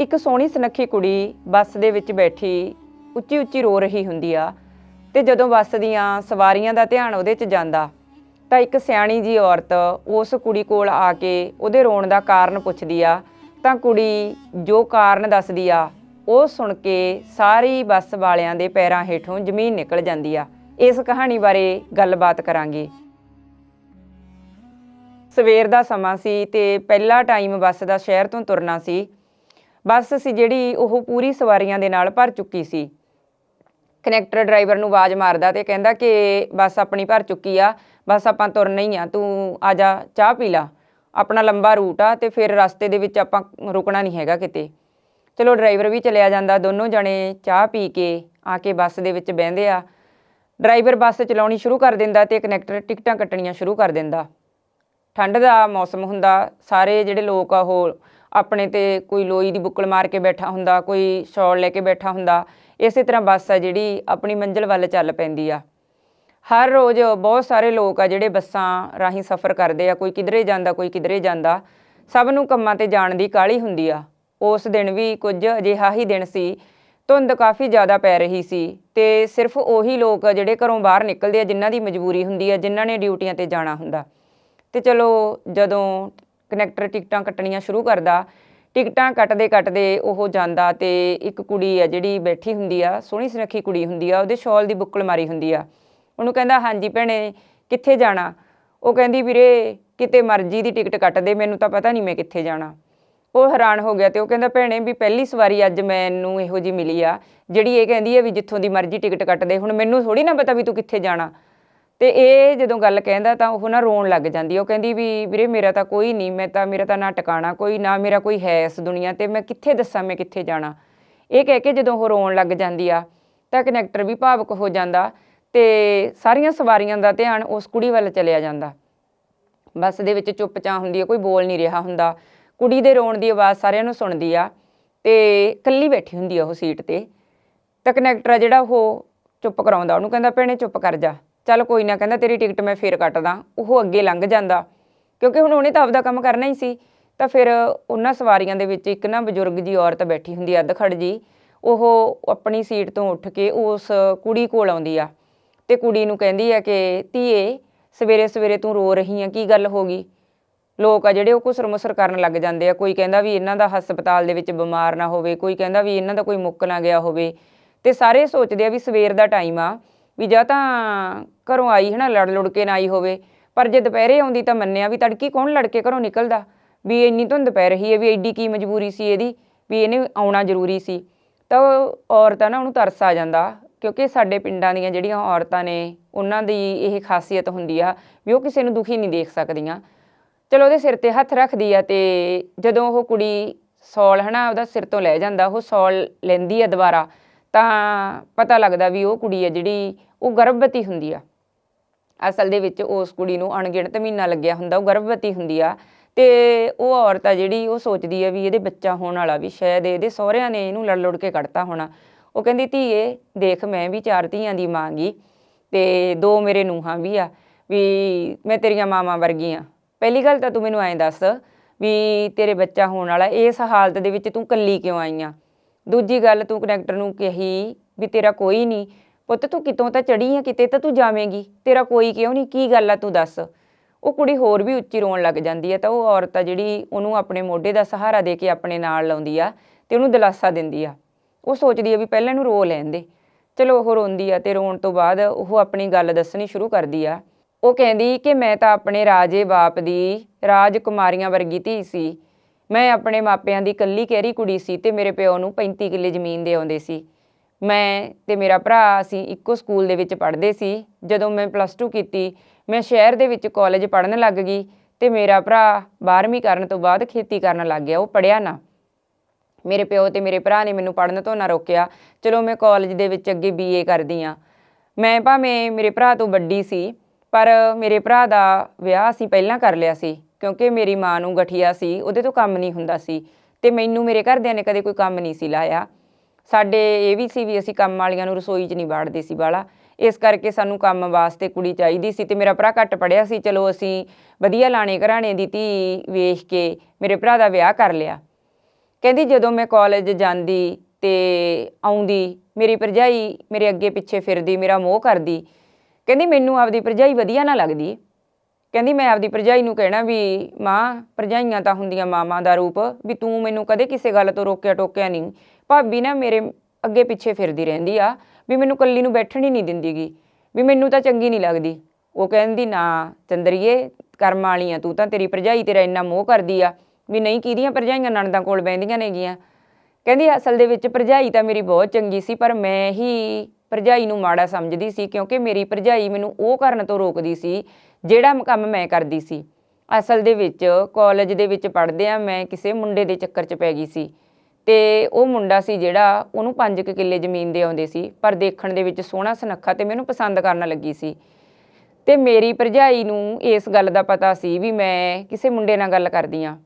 ਇੱਕ ਸੋਹਣੀ ਸੁਨੱਖੀ ਕੁੜੀ ਬੱਸ ਦੇ ਵਿੱਚ ਬੈਠੀ ਉੱਚੀ ਉੱਚੀ ਰੋ ਰਹੀ ਹੁੰਦੀ ਆ ਤੇ ਜਦੋਂ ਬੱਸ ਦੀਆਂ ਸਵਾਰੀਆਂ ਦਾ ਧਿਆਨ ਉਹਦੇ 'ਚ ਜਾਂਦਾ, ਤਾਂ ਇੱਕ ਸਿਆਣੀ ਜੀ ਔਰਤ ਉਸ ਕੁੜੀ ਕੋਲ ਆ ਕੇ ਉਹਦੇ ਰੋਣ ਦਾ ਕਾਰਨ ਪੁੱਛਦੀ ਆ, ਤਾਂ ਕੁੜੀ ਜੋ ਕਾਰਨ ਦੱਸਦੀ ਆ, ਉਹ ਸੁਣ ਕੇ ਸਾਰੀ ਬੱਸ ਵਾਲਿਆਂ ਦੇ ਪੈਰਾਂ ਹੇਠੋਂ ਜ਼ਮੀਨ ਨਿਕਲ ਜਾਂਦੀ ਆ। ਇਸ ਕਹਾਣੀ ਬਾਰੇ ਗੱਲਬਾਤ ਕਰਾਂਗੇ। ਸਵੇਰ ਦਾ ਸਮਾਂ ਸੀ ਤੇ ਪਹਿਲਾ ਟਾਈਮ ਬੱਸ ਦਾ ਸ਼ਹਿਰ ਤੋਂ ਤੁਰਨਾ ਸੀ ਬੱਸ ਸੀ ਜਿਹੜੀ ਉਹ ਪੂਰੀ ਸਵਾਰੀਆਂ ਦੇ ਨਾਲ ਭਰ ਚੁੱਕੀ ਸੀ। ਕਨੈਕਟਰ ਡਰਾਈਵਰ ਨੂੰ ਆਵਾਜ਼ ਮਾਰਦਾ ਤੇ ਕਹਿੰਦਾ ਕਿ ਬੱਸ ਆਪਣੀ ਭਰ ਚੁੱਕੀ ਆ, ਬਸ ਆਪਾਂ ਤੁਰਨਾ ਹੀ ਆ, ਤੂੰ ਆ ਜਾ, ਚਾਹ ਪੀ ਲਾ। ਆਪਣਾ ਲੰਬਾ ਰੂਟ ਆ ਤੇ ਫਿਰ ਰਸਤੇ ਦੇ ਵਿੱਚ ਆਪਾਂ ਰੁਕਣਾ ਨਹੀਂ ਹੈਗਾ ਕਿਤੇ। ਚਲੋ ਡਰਾਈਵਰ ਵੀ ਚਲਿਆ ਜਾਂਦਾ, ਦੋਨੋਂ ਜਣੇ ਚਾਹ ਪੀ ਕੇ ਆ ਕੇ ਬੱਸ ਦੇ ਵਿੱਚ ਬਹਿੰਦੇ ਆ। ਡਰਾਈਵਰ ਬੱਸ ਚਲਾਉਣੀ ਸ਼ੁਰੂ ਕਰ ਦਿੰਦਾ ਤੇ ਕਨੈਕਟਰ ਟਿਕਟਾਂ ਕੱਟਣੀਆਂ ਸ਼ੁਰੂ ਕਰ ਦਿੰਦਾ। ਠੰਡ ਦਾ ਮੌਸਮ ਹੁੰਦਾ, ਸਾਰੇ ਜਿਹੜੇ ਲੋਕ ਆ ਉਹ ਆਪਣੇ ਤੇ ਕੋਈ ਲੋਈ ਦੀ ਬੁੱਕਲ ਮਾਰ ਕੇ ਬੈਠਾ ਹੁੰਦਾ, ਕੋਈ ਸ਼ਾਲ ਲੈ ਕੇ ਬੈਠਾ ਹੁੰਦਾ, ਇਸੇ ਤਰ੍ਹਾਂ ਬੱਸ ਆ ਜਿਹੜੀ ਆਪਣੀ ਮੰਜ਼ਿਲ ਵੱਲ ਚੱਲ ਪੈਂਦੀ ਆ। ਹਰ ਰੋਜ਼ ਬਹੁਤ ਸਾਰੇ ਲੋਕ ਆ ਜਿਹੜੇ ਬੱਸਾਂ ਰਾਹੀਂ ਸਫ਼ਰ ਕਰਦੇ ਆ, ਕੋਈ ਕਿਧਰੇ ਜਾਂਦਾ, ਕੋਈ ਕਿਧਰੇ ਜਾਂਦਾ, ਸਭ ਨੂੰ ਕੰਮਾਂ ਤੇ ਜਾਣ ਦੀ ਕਾਹਲੀ ਹੁੰਦੀ ਆ। ਉਸ ਦਿਨ ਵੀ ਕੁਝ ਅਜਿਹਾ ਹੀ ਦਿਨ ਸੀ, ਧੁੰਦ ਕਾਫੀ ਜ਼ਿਆਦਾ ਪੈ ਰਹੀ ਸੀ ਤੇ ਸਿਰਫ ਉਹੀ ਲੋਕ ਜਿਹੜੇ ਘਰੋਂ ਬਾਹਰ ਨਿਕਲਦੇ ਆ, ਜਿਨ੍ਹਾਂ ਦੀ ਮਜਬੂਰੀ ਹੁੰਦੀ ਆ, ਜਿਨ੍ਹਾਂ ਨੇ ਡਿਊਟੀਆਂ ਤੇ ਜਾਣਾ ਹੁੰਦਾ। ਤੇ ਚਲੋ ਜਦੋਂ ਕਨੈਕਟਰ ਟਿਕਟਾਂ ਕੱਟਣੀਆਂ ਸ਼ੁਰੂ ਕਰਦਾ। ਟਿਕਟਾਂ ਕੱਟਦੇ ਕੱਟਦੇ ਉਹ ਜਾਂਦਾ ਤੇ ਇੱਕ ਕੁੜੀ ਆ ਜਿਹੜੀ ਬੈਠੀ ਹੁੰਦੀ ਆ, ਸੋਹਣੀ ਸੁਨੱਖੀ ਕੁੜੀ ਹੁੰਦੀ ਆ, ਉਹਦੇ ਸ਼ਾਲ ਦੀ ਬੁੱਕਲ ਮਾਰੀ ਹੁੰਦੀ ਆ। ਉਹਨੂੰ ਕਹਿੰਦਾ, ਹਾਂਜੀ ਭੈਣੇ, ਕਿੱਥੇ ਜਾਣਾ? ਉਹ ਕਹਿੰਦੀ, ਵੀਰੇ, ਕਿਤੇ ਮਰਜ਼ੀ ਦੀ ਟਿਕਟ ਕੱਟ ਦੇ, ਮੈਨੂੰ ਤਾਂ ਪਤਾ ਨਹੀਂ ਮੈਂ ਕਿੱਥੇ ਜਾਣਾ। ਉਹ ਹੈਰਾਨ ਹੋ ਗਿਆ ਤੇ ਉਹ ਕਹਿੰਦਾ, ਭੈਣੇ, ਵੀ ਪਹਿਲੀ ਸਵਾਰੀ ਅੱਜ ਮੈਨੂੰ ਇਹੋ ਜੀ ਮਿਲੀ ਆ, ਜਿਹੜੀ ਇਹ ਕਹਿੰਦੀ ਹੈ ਵੀ ਜਿੱਥੋਂ ਦੀ ਮਰਜ਼ੀ ਟਿਕਟ ਕੱਟ ਦੇ, ਹੁਣ ਮੈਨੂੰ ਥੋੜੀ ਨਾ ਪਤਾ ਵੀ ਤੂੰ ਕਿੱਥੇ ਜਾਣਾ। ਤੇ ਇਹ ਜਦੋਂ ਗੱਲ ਕਹਿੰਦਾ ਤਾਂ ਉਹ ਨਾ ਰੋਣ ਲੱਗ ਜਾਂਦੀ ਉਹ ਕਹਿੰਦੀ ਵੀ ਵੀਰੇ ਮੇਰਾ ਤਾਂ ਕੋਈ ਨਹੀਂ, ਮੈਂ ਤਾਂ, ਮੇਰਾ ਤਾਂ ਨਾ ਟਿਕਾਣਾ ਕੋਈ, ਨਾ ਮੇਰਾ ਕੋਈ ਹੈ ਇਸ ਦੁਨੀਆ ਤੇ, ਮੈਂ ਕਿੱਥੇ ਦੱਸਾਂ, ਮੈਂ ਕਿੱਥੇ ਜਾਣਾ। ਇਹ ਕਹਿ ਕੇ ਜਦੋਂ ਉਹ ਰੋਣ ਲੱਗ ਜਾਂਦੀ ਆ, ਤਾਂ ਕਨੈਕਟਰ ਵੀ ਭਾਵਕ ਹੋ ਜਾਂਦਾ ਤੇ ਸਾਰੀਆਂ ਸਵਾਰੀਆਂ ਦਾ ਧਿਆਨ ਉਸ ਕੁੜੀ ਵੱਲ ਚਲਿਆ ਜਾਂਦਾ। ਬੱਸ ਦੇ ਵਿੱਚ ਚੁੱਪਚਾਪ ਹੁੰਦੀ ਹੈ ਕੋਈ ਬੋਲ ਨਹੀਂ ਰਿਹਾ ਹੁੰਦਾ। ਕੁੜੀ ਦੇ ਰੋਣ ਦੀ ਆਵਾਜ਼ ਸਾਰਿਆਂ ਨੂੰ ਸੁਣਦੀ ਆ ਤੇ ਇਕੱਲੀ ਬੈਠੀ ਹੁੰਦੀ ਆ ਉਹ ਸੀਟ ਤੇ। ਤਾਂ ਕਨੈਕਟਰ ਆ ਜਿਹੜਾ ਉਹ ਚੁੱਪ ਕਰਾਉਂਦਾ, ਉਹਨੂੰ ਕਹਿੰਦਾ ਭੈਣੇ ਚੁੱਪ ਕਰ ਜਾ। ਚੱਲ ਕੋਈ ਨਾ ਕਹਿੰਦਾ ਤੇਰੀ ਟਿਕਟ ਮੈਂ ਫੇਰ ਕੱਟਦਾ, ਉਹ ਅੱਗੇ ਲੰਘ ਜਾਂਦਾ। ਕਿਉਂਕਿ ਹੁਣ ਉਹਨੇ ਤਾਂ ਆਪਦਾ ਕੰਮ ਕਰਨਾ ਹੀ ਸੀ। ਤਾਂ ਫਿਰ ਉਹਨਾਂ ਸਵਾਰੀਆਂ ਦੇ ਵਿੱਚ ਇੱਕ ਨਾ ਬਜ਼ੁਰਗ ਜੀ ਔਰਤ ਬੈਠੀ ਹੁੰਦੀ ਅੱਧ ਅੱਧਖੜ ਜੀ ਉਹ ਆਪਣੀ ਸੀਟ ਤੋਂ ਉੱਠ ਕੇ ਉਸ ਕੁੜੀ ਕੋਲ ਆਉਂਦੀ ਆ ਤੇ ਕੁੜੀ ਨੂੰ ਕਹਿੰਦੀ ਆ ਕਿ, ਧੀਏ, ਸਵੇਰੇ ਸਵੇਰੇ ਤੂੰ ਰੋ ਰਹੀ ਆ, ਕੀ ਗੱਲ ਹੋ ਗਈ? ਲੋਕ ਆ ਜਿਹੜੇ ਉਹ ਕੁਸਰਮਸਰ ਕਰਨ ਲੱਗ ਜਾਂਦੇ ਆ। ਕੋਈ ਕਹਿੰਦਾ ਵੀ ਇਹਨਾਂ ਦਾ ਹਸਪਤਾਲ ਦੇ ਵਿੱਚ ਬਿਮਾਰ ਨਾ ਹੋਵੇ, ਕੋਈ ਕਹਿੰਦਾ ਵੀ ਇਹਨਾਂ ਦਾ ਕੋਈ ਮੁੱਕ ਨਾ ਗਿਆ ਹੋਵੇ। ਤੇ ਸਾਰੇ ਸੋਚਦੇ ਆ ਵੀ ਸਵੇਰ ਦਾ ਟਾਈਮ ਆ। ਵੀ ਜਾਂ ਤਾਂ ਘਰੋਂ ਆਈ ਹੈ ਨਾ, ਲੜ ਲੁੜ ਕੇ ਨਾ ਆਈ ਹੋਵੇ। ਪਰ ਜੇ ਦੁਪਹਿਰੇ ਆਉਂਦੀ ਤਾਂ ਮੰਨਿਆ ਵੀ ਤੜਕੀ ਕੌਣ ਲੜ ਕੇ ਘਰੋਂ ਨਿਕਲਦਾ? ਵੀ ਇੰਨੀ ਧੁੰਦ ਪੈ ਰਹੀ ਹੈ, ਵੀ ਐਡੀ ਕੀ ਮਜਬੂਰੀ ਸੀ ਇਹਦੀ? ਵੀ ਇਹਨੇ ਆਉਣਾ ਜ਼ਰੂਰੀ ਸੀ। ਤਾਂ ਉਹ ਔਰਤ ਆ ਨਾ ਉਹਨੂੰ ਤਰਸ ਆ ਜਾਂਦਾ, ਕਿਉਂਕਿ ਸਾਡੇ ਪਿੰਡਾਂ ਦੀਆਂ ਜਿਹੜੀਆਂ ਔਰਤਾਂ ਨੇ, ਉਹਨਾਂ ਦੀ ਇਹ ਖਾਸੀਅਤ ਹੁੰਦੀ ਆ ਵੀ ਉਹ ਕਿਸੇ ਨੂੰ ਦੁਖੀ ਨਹੀਂ ਦੇਖ ਸਕਦੀਆਂ। ਚਲੋ, ਉਹਦੇ ਸਿਰ ਤੇ ਹੱਥ ਰੱਖਦੀ ਆ ਤੇ ਜਦੋਂ ਉਹ ਕੁੜੀ ਸੌਲ ਹਨਾ ਉਹਦਾ ਸਿਰ ਤੋਂ ਲੈ ਜਾਂਦਾ, ਉਹ ਸੌਲ ਲੈਂਦੀ ਆ ਦੁਬਾਰਾ। ਤਾਂ ਪਤਾ ਲੱਗਦਾ ਵੀ ਉਹ ਕੁੜੀ ਆ ਜਿਹੜੀ ਉਹ ਗਰਭਵਤੀ ਹੁੰਦੀ ਆ। ਅਸਲ ਦੇ ਵਿੱਚ ਉਸ ਕੁੜੀ ਨੂੰ ਅਣਗਿਣਤ ਮਹੀਨਾ ਲੱਗਿਆ ਹੁੰਦਾ, ਉਹ ਗਰਭਵਤੀ ਹੁੰਦੀ ਆ ਤੇ ਉਹ ਔਰਤ ਆ ਜਿਹੜੀ ਉਹ ਸੋਚਦੀ ਆ ਵੀ ਇਹਦੇ ਬੱਚਾ ਹੋਣ ਵਾਲਾ ਵੀ ਸ਼ਾਇਦ ਇਹਦੇ ਸਹੁਰਿਆਂ ਨੇ ਇਹਨੂੰ ਲੜ ਲੜ ਕੇ ਕੱਢਤਾ ਹੋਣਾ। ਉਹ ਕਹਿੰਦੀ, ਧੀਏ, ਦੇਖ ਮੈਂ ਵੀ ਚਾਰ ਧੀਆਂ ਦੀ ਮਾਂ ਗਈ ਤੇ ਦੋ ਮੇਰੇ ਨੂੰਹਾਂ ਵੀ ਆ, ਵੀ ਮੈਂ ਤੇਰੀਆਂ ਮਾਵਾਂ ਵਰਗੀ ਆ। ਪਹਿਲੀ ਗੱਲ ਤਾਂ ਤੂੰ ਮੈਨੂੰ ਐਂ ਦੱਸ ਵੀ ਤੇਰੇ ਬੱਚਾ ਹੋਣ ਵਾਲਾ, ਇਸ ਹਾਲਤ ਦੇ ਵਿੱਚ ਤੂੰ ਕੱਲੀ ਕਿਉਂ ਆਈ ਆ? ਦੂਜੀ ਗੱਲ ਤੂੰ ਕਨੈਕਟਰ ਨੂੰ ਕਹੀ ਵੀ ਤੇਰਾ ਕੋਈ ਨਹੀਂ। ਪੁੱਤ ਤੂੰ ਕਿਤੋਂ ਤਾਂ ਚੜੀ ਆ, ਕਿਤੇ ਤਾਂ ਤੂੰ ਜਾਵੇਂਗੀ। ਤੇਰਾ ਕੋਈ ਕਿਉਂ ਨਹੀਂ? ਕੀ ਗੱਲ ਆ ਤੂੰ ਦੱਸ? ਉਹ ਕੁੜੀ ਹੋਰ ਵੀ ਉੱਚੀ ਰੋਣ ਲੱਗ ਜਾਂਦੀ ਹੈ ਤਾਂ ਉਹ ਔਰਤ ਆ ਜਿਹੜੀ ਉਹਨੂੰ ਆਪਣੇ ਮੋਢੇ ਦਾ ਸਹਾਰਾ ਦੇ ਕੇ ਆਪਣੇ ਨਾਲ ਲਾਉਂਦੀ ਆ ਤੇ ਉਹਨੂੰ ਦਿਲਾਸਾ ਦਿੰਦੀ ਆ। ਉਹ ਸੋਚਦੀ ਆ ਵੀ ਪਹਿਲਾਂ ਇਹਨੂੰ ਰੋ ਲੈਣ ਦੇ। ਚਲੋ ਉਹ ਰੋਂਦੀ ਆ ਤੇ ਰੋਣ ਤੋਂ ਬਾਅਦ ਉਹ ਆਪਣੀ ਗੱਲ ਦੱਸਣੀ ਸ਼ੁਰੂ ਕਰਦੀ ਆ। ਉਹ ਕਹਿੰਦੀ ਕਿ ਮੈਂ ਤਾਂ ਆਪਣੇ ਰਾਜੇ ਬਾਪ ਦੀ ਰਾਜਕੁਮਾਰੀਆਂ ਵਰਗੀ ਧੀ ਸੀ। ਮੈਂ ਆਪਣੇ ਮਾਪਿਆਂ ਦੀ ਇਕੱਲੀ ਕਹਿਰੀ ਕੁੜੀ ਸੀ ਤੇ ਮੇਰੇ ਪਿਓ ਨੂੰ 35 ਕਿੱਲੇ ਜ਼ਮੀਨ ਦੇ ਆਉਂਦੇ ਸੀ। ਮੈਂ ਤੇ ਮੇਰਾ ਭਰਾ ਅਸੀਂ ਇੱਕੋ ਸਕੂਲ ਦੇ ਵਿੱਚ ਪੜ੍ਹਦੇ ਸੀ। ਜਦੋਂ ਮੈਂ ਪਲੱਸ 2 ਕੀਤੀ, ਮੈਂ ਸ਼ਹਿਰ ਦੇ ਵਿੱਚ ਕਾਲਜ ਪੜ੍ਹਨ ਲੱਗ ਗਈ ਤੇ ਮੇਰਾ ਭਰਾ 12ਵੀਂ ਕਰਨ ਤੋਂ ਬਾਅਦ ਖੇਤੀ ਕਰਨ ਲੱਗ ਗਿਆ, ਉਹ ਪੜਿਆ ਨਾ। ਮੇਰੇ ਪਿਓ ਤੇ ਮੇਰੇ ਭਰਾ ਨੇ ਮੈਨੂੰ ਪੜ੍ਹਨ ਤੋਂ ਨਾ ਰੋਕਿਆ। ਚਲੋ ਮੈਂ ਕਾਲਜ ਦੇ ਵਿੱਚ ਅੱਗੇ ਬੀਏ ਕਰਦੀ ਆ ਮੈਂ ਭਾਵੇਂ ਮੇਰੇ ਭਰਾ ਤੋਂ ਵੱਡੀ ਸੀ, ਪਰ ਮੇਰੇ ਭਰਾ ਦਾ ਵਿਆਹ ਅਸੀਂ ਪਹਿਲਾਂ ਕਰ ਲਿਆ ਸੀ। ਕਿਉਂਕਿ ਮੇਰੀ ਮਾਂ ਨੂੰ ਗਠੀਆ ਸੀ, ਉਹਦੇ ਤੋਂ ਕੰਮ ਨਹੀਂ ਹੁੰਦਾ ਸੀ ਤੇ ਮੈਨੂੰ ਮੇਰੇ ਘਰਦਿਆਂ ਨੇ ਕਦੇ ਕੋਈ ਕੰਮ ਨਹੀਂ ਸੀ ਲਾਇਆ। ਸਾਡੇ ਇਹ ਵੀ ਸੀ ਵੀ ਅਸੀਂ ਕੰਮ ਵਾਲੀਆਂ ਨੂੰ ਰਸੋਈ 'ਚ ਨਹੀਂ ਬਾੜਦੇ ਸੀ ਬਾਲਾ ਇਸ ਕਰਕੇ ਸਾਨੂੰ ਕੰਮ ਵਾਸਤੇ ਕੁੜੀ ਚਾਹੀਦੀ ਸੀ ਤੇ ਮੇਰਾ ਭਰਾ ਘੱਟ ਪੜਿਆ ਸੀ। ਚਲੋ ਅਸੀਂ ਵਧੀਆ ਲਾਣੇ ਘਰਾਣੇ ਦੀ ਧੀ ਵੇਖ ਕੇ ਮੇਰੇ ਭਰਾ ਦਾ ਵਿਆਹ ਕਰ ਲਿਆ। ਕਹਿੰਦੀ ਜਦੋਂ ਮੈਂ ਕਾਲਜ ਜਾਂਦੀ ਤੇ ਆਉਂਦੀ, ਮੇਰੀ ਭਰਜਾਈ ਮੇਰੇ ਅੱਗੇ ਪਿੱਛੇ ਫਿਰਦੀ, ਮੇਰਾ ਮੋਹ ਕਰਦੀ। ਕਹਿੰਦੀ ਮੈਨੂੰ ਆਪਦੀ ਭਰਜਾਈ ਵਧੀਆ ਨਾ ਲੱਗਦੀ। ਕਹਿੰਦੀ ਮੈਂ ਆਪਦੀ ਭਰਜਾਈ ਨੂੰ ਕਹਿਣਾ ਵੀ ਮਾਂ, ਭਰਜਾਈਆਂ ਤਾਂ ਹੁੰਦੀਆਂ ਮਾਵਾਂ ਦਾ ਰੂਪ, ਵੀ ਤੂੰ ਮੈਨੂੰ ਕਦੇ ਕਿਸੇ ਗੱਲ ਤੋਂ ਰੋਕਿਆ ਟੋਕਿਆ ਨਹੀਂ। ਭਾਬੀ ਨਾ ਮੇਰੇ ਅੱਗੇ ਪਿੱਛੇ ਫਿਰਦੀ ਰਹਿੰਦੀ ਆ, ਵੀ ਮੈਨੂੰ ਕੱਲੀ ਨੂੰ ਬੈਠਣ ਹੀ ਨਹੀਂ ਦਿੰਦੀਗੀ, ਵੀ ਮੈਨੂੰ ਤਾਂ ਚੰਗੀ ਨਹੀਂ ਲੱਗਦੀ। ਉਹ ਕਹਿੰਦੀ, ਨਾ ਚੰਦਰੀਏ, ਕਰਮ ਵਾਲੀ ਆ ਤੂੰ ਤਾਂ ਤੇਰੀ ਭਰਜਾਈ ਤੇਰਾ ਇੰਨਾ ਮੋਹ ਕਰਦੀ ਆ, ਵੀ ਨਹੀਂ ਕਿਹਦੀਆਂ ਭਰਜਾਈਆਂ ਨਣਦਾਂ ਕੋਲ ਬਹਿੰਦੀਆਂ ਨੇਗੀਆਂ? ਕਹਿੰਦੀ, ਅਸਲ ਦੇ ਵਿੱਚ ਭਰਜਾਈ ਤਾਂ ਮੇਰੀ ਬਹੁਤ ਚੰਗੀ ਸੀ, ਪਰ ਮੈਂ ਹੀ ਭਰਜਾਈ ਨੂੰ ਮਾੜਾ ਸਮਝਦੀ ਸੀ, ਕਿਉਂਕਿ ਮੇਰੀ ਭਰਜਾਈ ਮੈਨੂੰ ਉਹ ਕਰਨ ਤੋਂ ਰੋਕਦੀ ਸੀ ਜਿਹੜਾ ਕੰਮ ਮੈਂ ਕਰਦੀ ਸੀ। ਅਸਲ ਦੇ ਵਿੱਚ ਕਾਲਜ ਦੇ ਵਿੱਚ ਪੜ੍ਹਦੇ ਆ ਮੈਂ ਕਿਸੇ ਮੁੰਡੇ ਦੇ ਚੱਕਰ 'ਚ ਪੈ ਗਈ ਸੀ। ਤੇ ਉਹ ਮੁੰਡਾ ਸੀ ਜਿਹੜਾ ਉਹਨੂੰ 5 ਕਿੱਲੇ ਜ਼ਮੀਨ ਦੇ ਆਉਂਦੇ ਸੀ, ਪਰ ਦੇਖਣ ਦੇ ਵਿੱਚ ਸੋਹਣਾ ਸੁਨੱਖਾ ਤੇ ਮੈਨੂੰ ਪਸੰਦ ਕਰਨ ਲੱਗੀ ਸੀ। ਤੇ ਮੇਰੀ ਭਰਜਾਈ ਨੂੰ ਇਸ ਗੱਲ ਦਾ ਪਤਾ ਸੀ ਵੀ ਮੈਂ ਕਿਸੇ ਮੁੰਡੇ ਨਾਲ ਗੱਲ ਕਰਦੀ ਆ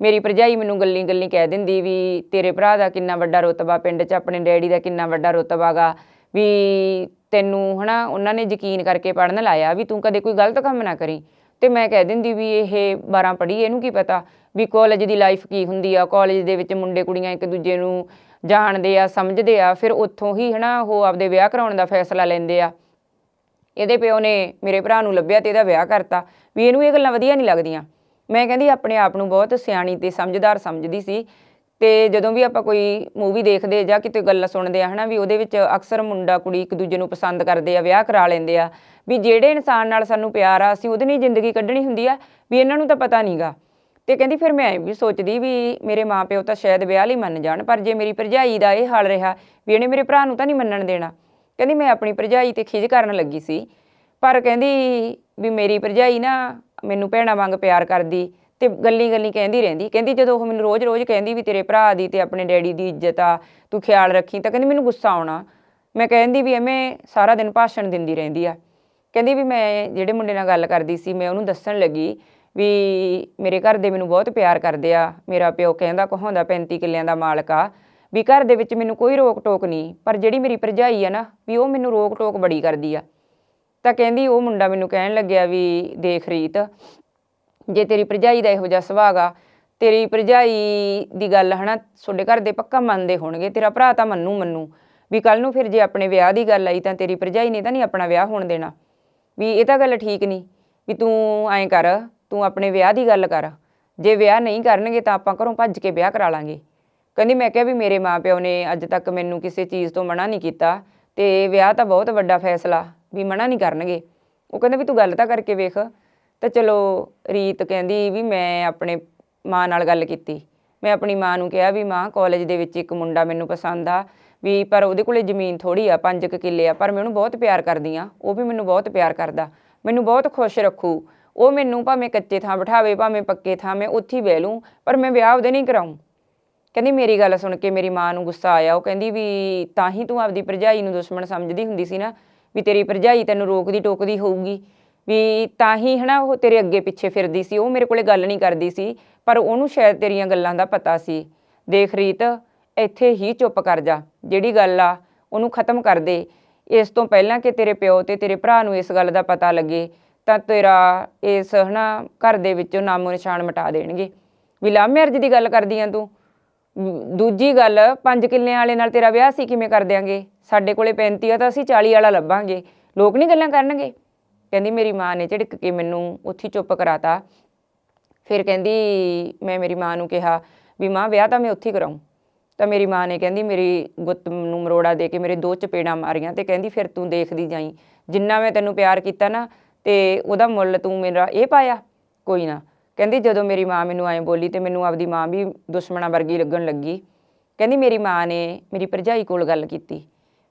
ਮੇਰੀ ਭਰਜਾਈ ਮੈਨੂੰ ਗੱਲੀ ਗੱਲੀ ਕਹਿ ਦਿੰਦੀ ਵੀ ਤੇਰੇ ਭਰਾ ਦਾ ਕਿੰਨਾ ਵੱਡਾ ਰੁਤਬਾ, ਪਿੰਡ 'ਚ ਆਪਣੇ ਡੈਡੀ ਦਾ ਕਿੰਨਾ ਵੱਡਾ ਰੁਤਬਾ ਗਾ, ਵੀ ਤੈਨੂੰ ਹਨਾ ਉਹਨਾਂ ਨੇ ਯਕੀਨ ਕਰਕੇ ਪੜਨ ਲਾਇਆ ਵੀ ਤੂੰ ਕਦੇ ਕੋਈ ਗਲਤ ਕੰਮ ਨਾ ਕਰੀ। ਤੇ ਮੈਂ ਕਹਿ ਦਿੰਦੀ ਵੀ ਇਹ 12 ਪੜ੍ਹੀ, ਇਹਨੂੰ ਕੀ ਪਤਾ ਵੀ ਕਾਲਜ ਦੀ ਲਾਈਫ ਕੀ ਹੁੰਦੀ ਆ ਕਾਲਜ ਦੇ ਵਿੱਚ ਮੁੰਡੇ ਕੁੜੀਆਂ ਇੱਕ ਦੂਜੇ ਨੂੰ ਜਾਣਦੇ ਆ, ਸਮਝਦੇ ਆ, ਫਿਰ ਉੱਥੋਂ ਹੀ ਹਨਾ ਉਹ ਆਪਦੇ ਵਿਆਹ ਕਰਾਉਣ ਦਾ ਫੈਸਲਾ ਲੈਂਦੇ ਆ। ਇਹਦੇ ਪਿਓ ਨੇ ਮੇਰੇ ਭਰਾ ਨੂੰ ਲੱਭਿਆ ਤੇ ਇਹਦਾ ਵਿਆਹ ਕਰਤਾ, ਵੀ ਇਹਨੂੰ ਇਹ ਗੱਲਾਂ ਵਧੀਆ ਨਹੀਂ ਲੱਗਦੀਆਂ। ਮੈਂ ਕਹਿੰਦੀ ਆਪਣੇ ਆਪ ਨੂੰ ਬਹੁਤ ਸਿਆਣੀ ਤੇ ਸਮਝਦਾਰ ਸਮਝਦੀ ਸੀ। ਤੇ ਜਦੋਂ ਵੀ ਆਪਾਂ ਕੋਈ ਮੂਵੀ ਦੇਖਦੇ ਜਾਂ ਕਿਤੇ ਗੱਲਾਂ ਸੁਣਦੇ ਆ, ਹਨਾ, ਵੀ ਉਹਦੇ ਵਿੱਚ ਅਕਸਰ ਮੁੰਡਾ, ਕੁੜੀ ਇੱਕ ਦੂਜੇ ਨੂੰ ਪਸੰਦ ਕਰਦੇ ਆ, ਵਿਆਹ ਕਰਾ ਲੈਂਦੇ ਆ, ਵੀ ਜਿਹੜੇ ਇਨਸਾਨ ਨਾਲ ਸਾਨੂੰ ਪਿਆਰ ਆ, ਅਸੀਂ ਉਹਦੇ ਨਾਲ ਜ਼ਿੰਦਗੀ ਕੱਢਣੀ ਹੁੰਦੀ ਆ, ਵੀ ਇਹਨਾਂ ਨੂੰ ਤਾਂ ਪਤਾ ਨਹੀਂਗਾ ਤੇ ਕਹਿੰਦੀ ਫਿਰ ਮੈਂ ਇਹ ਵੀ ਸੋਚਦੀ ਵੀ ਮੇਰੇ ਮਾਪਿਓ ਤਾਂ ਸ਼ਾਇਦ ਵਿਆਹ ਲਈ ਮੰਨ ਜਾਣ, ਪਰ ਜੇ ਮੇਰੀ ਭਰਜਾਈ ਦਾ ਇਹ ਹਾਲ ਰਿਹਾ, ਵੀ ਇਹਨੇ ਮੇਰੇ ਭਰਾ ਨੂੰ ਤਾਂ ਨਹੀਂ ਮੰਨਣ ਦੇਣਾ। ਕਹਿੰਦੀ ਮੈਂ ਆਪਣੀ ਭਰਜਾਈ ਤੇ ਖਿਜ ਕਰਨ ਲੱਗੀ ਸੀ, ਪਰ ਕਹਿੰਦੀ ਵੀ ਮੇਰੀ ਭਰਜਾਈ ਨਾ ਮੈਨੂੰ ਭੈਣਾ ਵਾਂਗ ਪਿਆਰ ਕਰਦੀ ਤੇ ਗੱਲੀ ਗੱਲੀ ਕਹਿੰਦੀ ਰਹਿੰਦੀ। ਕਹਿੰਦੀ ਜਦੋਂ ਉਹ ਮੈਨੂੰ ਰੋਜ਼-ਰੋਜ਼ ਕਹਿੰਦੀ ਵੀ ਤੇਰੇ ਭਰਾ ਦੀ ਤੇ ਆਪਣੇ ਡੈਡੀ ਦੀ ਇੱਜ਼ਤ ਆ, ਤੂੰ ਖਿਆਲ ਰੱਖੀ ਤਾਂ ਕਹਿੰਦੀ ਮੈਨੂੰ ਗੁੱਸਾ ਆਉਣਾ। ਮੈਂ ਕਹਿੰਦੀ ਵੀ ਐਵੇਂ ਸਾਰਾ ਦਿਨ ਭਾਸ਼ਣ ਦਿੰਦੀ ਰਹਿੰਦੀ ਆ। ਕਹਿੰਦੀ ਵੀ ਮੈਂ ਜਿਹੜੇ ਮੁੰਡੇ ਨਾਲ ਗੱਲ ਕਰਦੀ ਸੀ, ਮੈਂ ਉਹਨੂੰ ਦੱਸਣ ਲੱਗੀ ਵੀ ਮੇਰੇ ਘਰ ਦੇ ਮੈਨੂੰ ਬਹੁਤ ਪਿਆਰ ਕਰਦੇ ਆ। ਮੇਰਾ ਪਿਓ ਕਹਿੰਦਾ ਕਹਾਉਂਦਾ 35 ਕਿੱਲਿਆਂ ਦਾ ਮਾਲਕ ਆ ਵੀ ਘਰ ਦੇ ਵਿੱਚ ਮੈਨੂੰ ਕੋਈ ਰੋਕ ਟੋਕ ਨਹੀਂ, ਪਰ ਜਿਹੜੀ ਮੇਰੀ ਭਰਜਾਈ ਆ ਨਾ ਵੀ ਉਹ ਮੈਨੂੰ ਰੋਕ ਟੋਕ ਬੜੀ ਕਰਦੀ ਆ। ਤਾਂ ਕਹਿੰਦੀ ਉਹ ਮੁੰਡਾ ਮੈਨੂੰ ਕਹਿਣ ਲੱਗਿਆ ਵੀ ਦੇਖ ਰੀਤ ਜੇ ਤੇਰੀ ਭਰਜਾਈ ਦਾ ਇਹੋ ਜਿਹਾ ਸੁਭਾਅ ਗਾ, ਤੇਰੀ ਭਰਜਾਈ ਦੀ ਗੱਲ ਹਨਾ, ਤੁਹਾਡੇ ਘਰ ਦੇ ਪੱਕਾ ਮੰਨਦੇ ਹੋਣਗੇ, ਤੇਰਾ ਭਰਾ ਤਾਂ ਮੰਨੂ ਮੰਨੂ। ਵੀ ਕੱਲ ਨੂੰ ਫਿਰ ਜੇ ਆਪਣੇ ਵਿਆਹ ਦੀ ਗੱਲ ਆਈ ਤਾਂ ਤੇਰੀ ਭਰਜਾਈ ਨੇ ਤਾਂ ਨਹੀਂ ਆਪਣਾ ਵਿਆਹ ਹੋਣ ਦੇਣਾ। ਵੀ ਇਹ ਤਾਂ ਗੱਲ ਠੀਕ ਨਹੀਂ, ਵੀ ਤੂੰ ਐਂ ਕਰ, ਤੂੰ ਆਪਣੇ ਵਿਆਹ ਦੀ ਗੱਲ ਕਰ। ਜੇ ਵਿਆਹ ਨਹੀਂ ਕਰਨਗੇ ਤਾਂ ਆਪਾਂ ਘਰੋਂ ਭੱਜ ਕੇ ਵਿਆਹ ਕਰਾ ਲਾਂਗੇ। ਕਹਿੰਦੀ ਮੈਂ ਕਿਹਾ ਵੀ ਮੇਰੇ ਮਾਪਿਓ ਨੇ ਅੱਜ ਤੱਕ ਮੈਨੂੰ ਕਿਸੇ ਚੀਜ਼ ਤੋਂ ਮਨਾ ਨਹੀਂ ਕੀਤਾ, ਤੇ ਵਿਆਹ ਤਾਂ ਬਹੁਤ ਵੱਡਾ ਫੈਸਲਾ, ਵੀ ਮਨਾ ਨਹੀਂ ਕਰਨਗੇ। ਉਹ ਕਹਿੰਦਾ ਵੀ ਤੂੰ ਗੱਲ ਤਾਂ ਕਰਕੇ ਵੇਖ ਤਾਂ ਚਲੋ ਰੀਤ ਕਹਿੰਦੀ ਵੀ ਮੈਂ ਆਪਣੇ ਮਾਂ ਨਾਲ ਗੱਲ ਕੀਤੀ। ਮੈਂ ਆਪਣੀ ਮਾਂ ਨੂੰ ਕਿਹਾ ਵੀ ਮਾਂ ਕਾਲਜ ਦੇ ਵਿੱਚ ਇੱਕ ਮੁੰਡਾ ਮੈਨੂੰ ਪਸੰਦ ਆ ਵੀ ਪਰ ਉਹਦੇ ਕੋਲੇ ਜ਼ਮੀਨ ਥੋੜੀ ਆ, ਪੰਜ ਕੁ ਕਿੱਲੇ ਆ, ਪਰ ਮੈਂ ਉਹਨੂੰ ਬਹੁਤ ਪਿਆਰ ਕਰਦੀ ਆ, ਉਹ ਵੀ ਮੈਨੂੰ ਬਹੁਤ ਪਿਆਰ ਕਰਦਾ, ਮੈਨੂੰ ਬਹੁਤ ਖੁਸ਼ ਰੱਖੂ। ਉਹ ਮੈਨੂੰ ਭਾਵੇਂ ਕੱਚੇ ਥਾਂ ਬਿਠਾਵੇ, ਭਾਵੇਂ ਪੱਕੇ ਥਾਂ ਮੈਂ ਉੱਥੇ ਹੀ ਬਹਿ ਲੂੰ, ਪਰ ਮੈਂ ਵਿਆਹ ਉਹਦੇ ਨਹੀਂ ਕਰਾਉਂ ਕਹਿੰਦੀ ਮੇਰੀ ਗੱਲ ਸੁਣ ਕੇ ਮੇਰੀ ਮਾਂ ਨੂੰ ਗੁੱਸਾ ਆਇਆ, ਉਹ ਕਹਿੰਦੀ ਵੀ ਤਾਂ ਹੀ ਤੂੰ ਆਪਦੀ ਭਰਜਾਈ ਨੂੰ ਦੁਸ਼ਮਣ ਸਮਝਦੀ ਹੁੰਦੀ ਸੀ ਨਾ, ਵੀ ਤੇਰੀ ਭਰਜਾਈ ਤੈਨੂੰ ਰੋਕਦੀ ਟੋਕਦੀ ਹੋਊਗੀ। ਵੀ ਤਾਂ ਹੀ ਹਨਾ ਉਹ ਤੇਰੇ ਅੱਗੇ ਪਿੱਛੇ ਫਿਰਦੀ ਸੀ, ਉਹ ਮੇਰੇ ਕੋਲੇ ਗੱਲ ਨਹੀਂ ਕਰਦੀ ਸੀ, ਪਰ ਉਹਨੂੰ ਸ਼ਾਇਦ ਤੇਰੀਆਂ ਗੱਲਾਂ ਦਾ ਪਤਾ ਸੀ। ਦੇਖ ਰੀਤ, ਇੱਥੇ ਹੀ ਚੁੱਪ ਕਰ ਜਾ, ਜਿਹੜੀ ਗੱਲ ਆ, ਉਹਨੂੰ ਖਤਮ ਕਰ ਦੇ। ਇਸ ਤੋਂ ਪਹਿਲਾਂ ਕਿ ਤੇਰੇ ਪਿਓ ਤੇ ਤੇਰੇ ਭਰਾ ਨੂੰ ਇਸ ਗੱਲ ਦਾ ਪਤਾ ਲੱਗੇ, ਤਾਂ ਤੇਰਾ ਇਸ ਹਨਾ ਘਰ ਦੇ ਵਿੱਚੋਂ ਨਾਮੋ ਨਿਸ਼ਾਨ ਮਿਟਾ ਦੇਣਗੇ। ਵੀ ਲਵ ਮੈਰਿਜ ਦੀ ਗੱਲ ਕਰਦੀ ਆ ਤੂੰ? ਦੂਜੀ ਗੱਲ, ਪੰਜ ਕਿੱਲਿਆਂ ਵਾਲੇ ਨਾਲ ਤੇਰਾ ਵਿਆਹ ਸੀ ਕਿਵੇਂ ਕਰ ਦਿਆਂਗੇ? ਸਾਡੇ ਕੋਲੇ 35 ਆ ਤਾਂ ਅਸੀਂ 40 ਵਾਲਾ ਲੱਭਾਂਗੇ। ਲੋਕ ਨਹੀਂ ਗੱਲਾਂ ਕਰਨਗੇ? ਕਹਿੰਦੀ ਮੇਰੀ ਮਾਂ ਨੇ ਝਿੜਕ ਕੇ ਮੈਨੂੰ ਉੱਥੇ ਹੀ ਚੁੱਪ ਕਰਾਤਾ। ਫਿਰ ਕਹਿੰਦੀ ਮੈਂ ਮੇਰੀ ਮਾਂ ਨੂੰ ਕਿਹਾ ਵੀ ਮਾਂ, ਵਿਆਹ ਤਾਂ ਮੈਂ ਉੱਥੇ ਕਰਾਉਂ ਤਾਂ ਮੇਰੀ ਮਾਂ ਨੇ ਕਹਿੰਦੀ ਮੇਰੀ ਗੁੱਤ ਨੂੰ ਮਰੋੜਾ ਦੇ ਕੇ ਮੇਰੇ ਦੋ ਚਪੇੜਾਂ ਮਾਰੀਆਂ ਤੇ ਕਹਿੰਦੀ ਫਿਰ ਤੂੰ ਦੇਖਦੀ ਜਾਈ। ਜਿੰਨਾ ਮੈਂ ਤੈਨੂੰ ਪਿਆਰ ਕੀਤਾ ਨਾ ਤੇ ਉਹਦਾ ਮੁੱਲ ਤੂੰ ਮੇਰਾ ਇਹ ਪਾਇਆ। ਕੋਈ ਨਾ। ਕਹਿੰਦੀ ਜਦੋਂ ਮੇਰੀ ਮਾਂ ਮੈਨੂੰ ਐਂ ਬੋਲੀ ਤੇ ਮੈਨੂੰ ਆਪਦੀ ਮਾਂ ਵੀ ਦੁਸ਼ਮਣਾਂ ਵਰਗੀ ਲੱਗਣ ਲੱਗੀ। ਕਹਿੰਦੀ ਮੇਰੀ ਮਾਂ ਨੇ ਮੇਰੀ ਭਰਜਾਈ ਕੋਲ ਗੱਲ ਕੀਤੀ।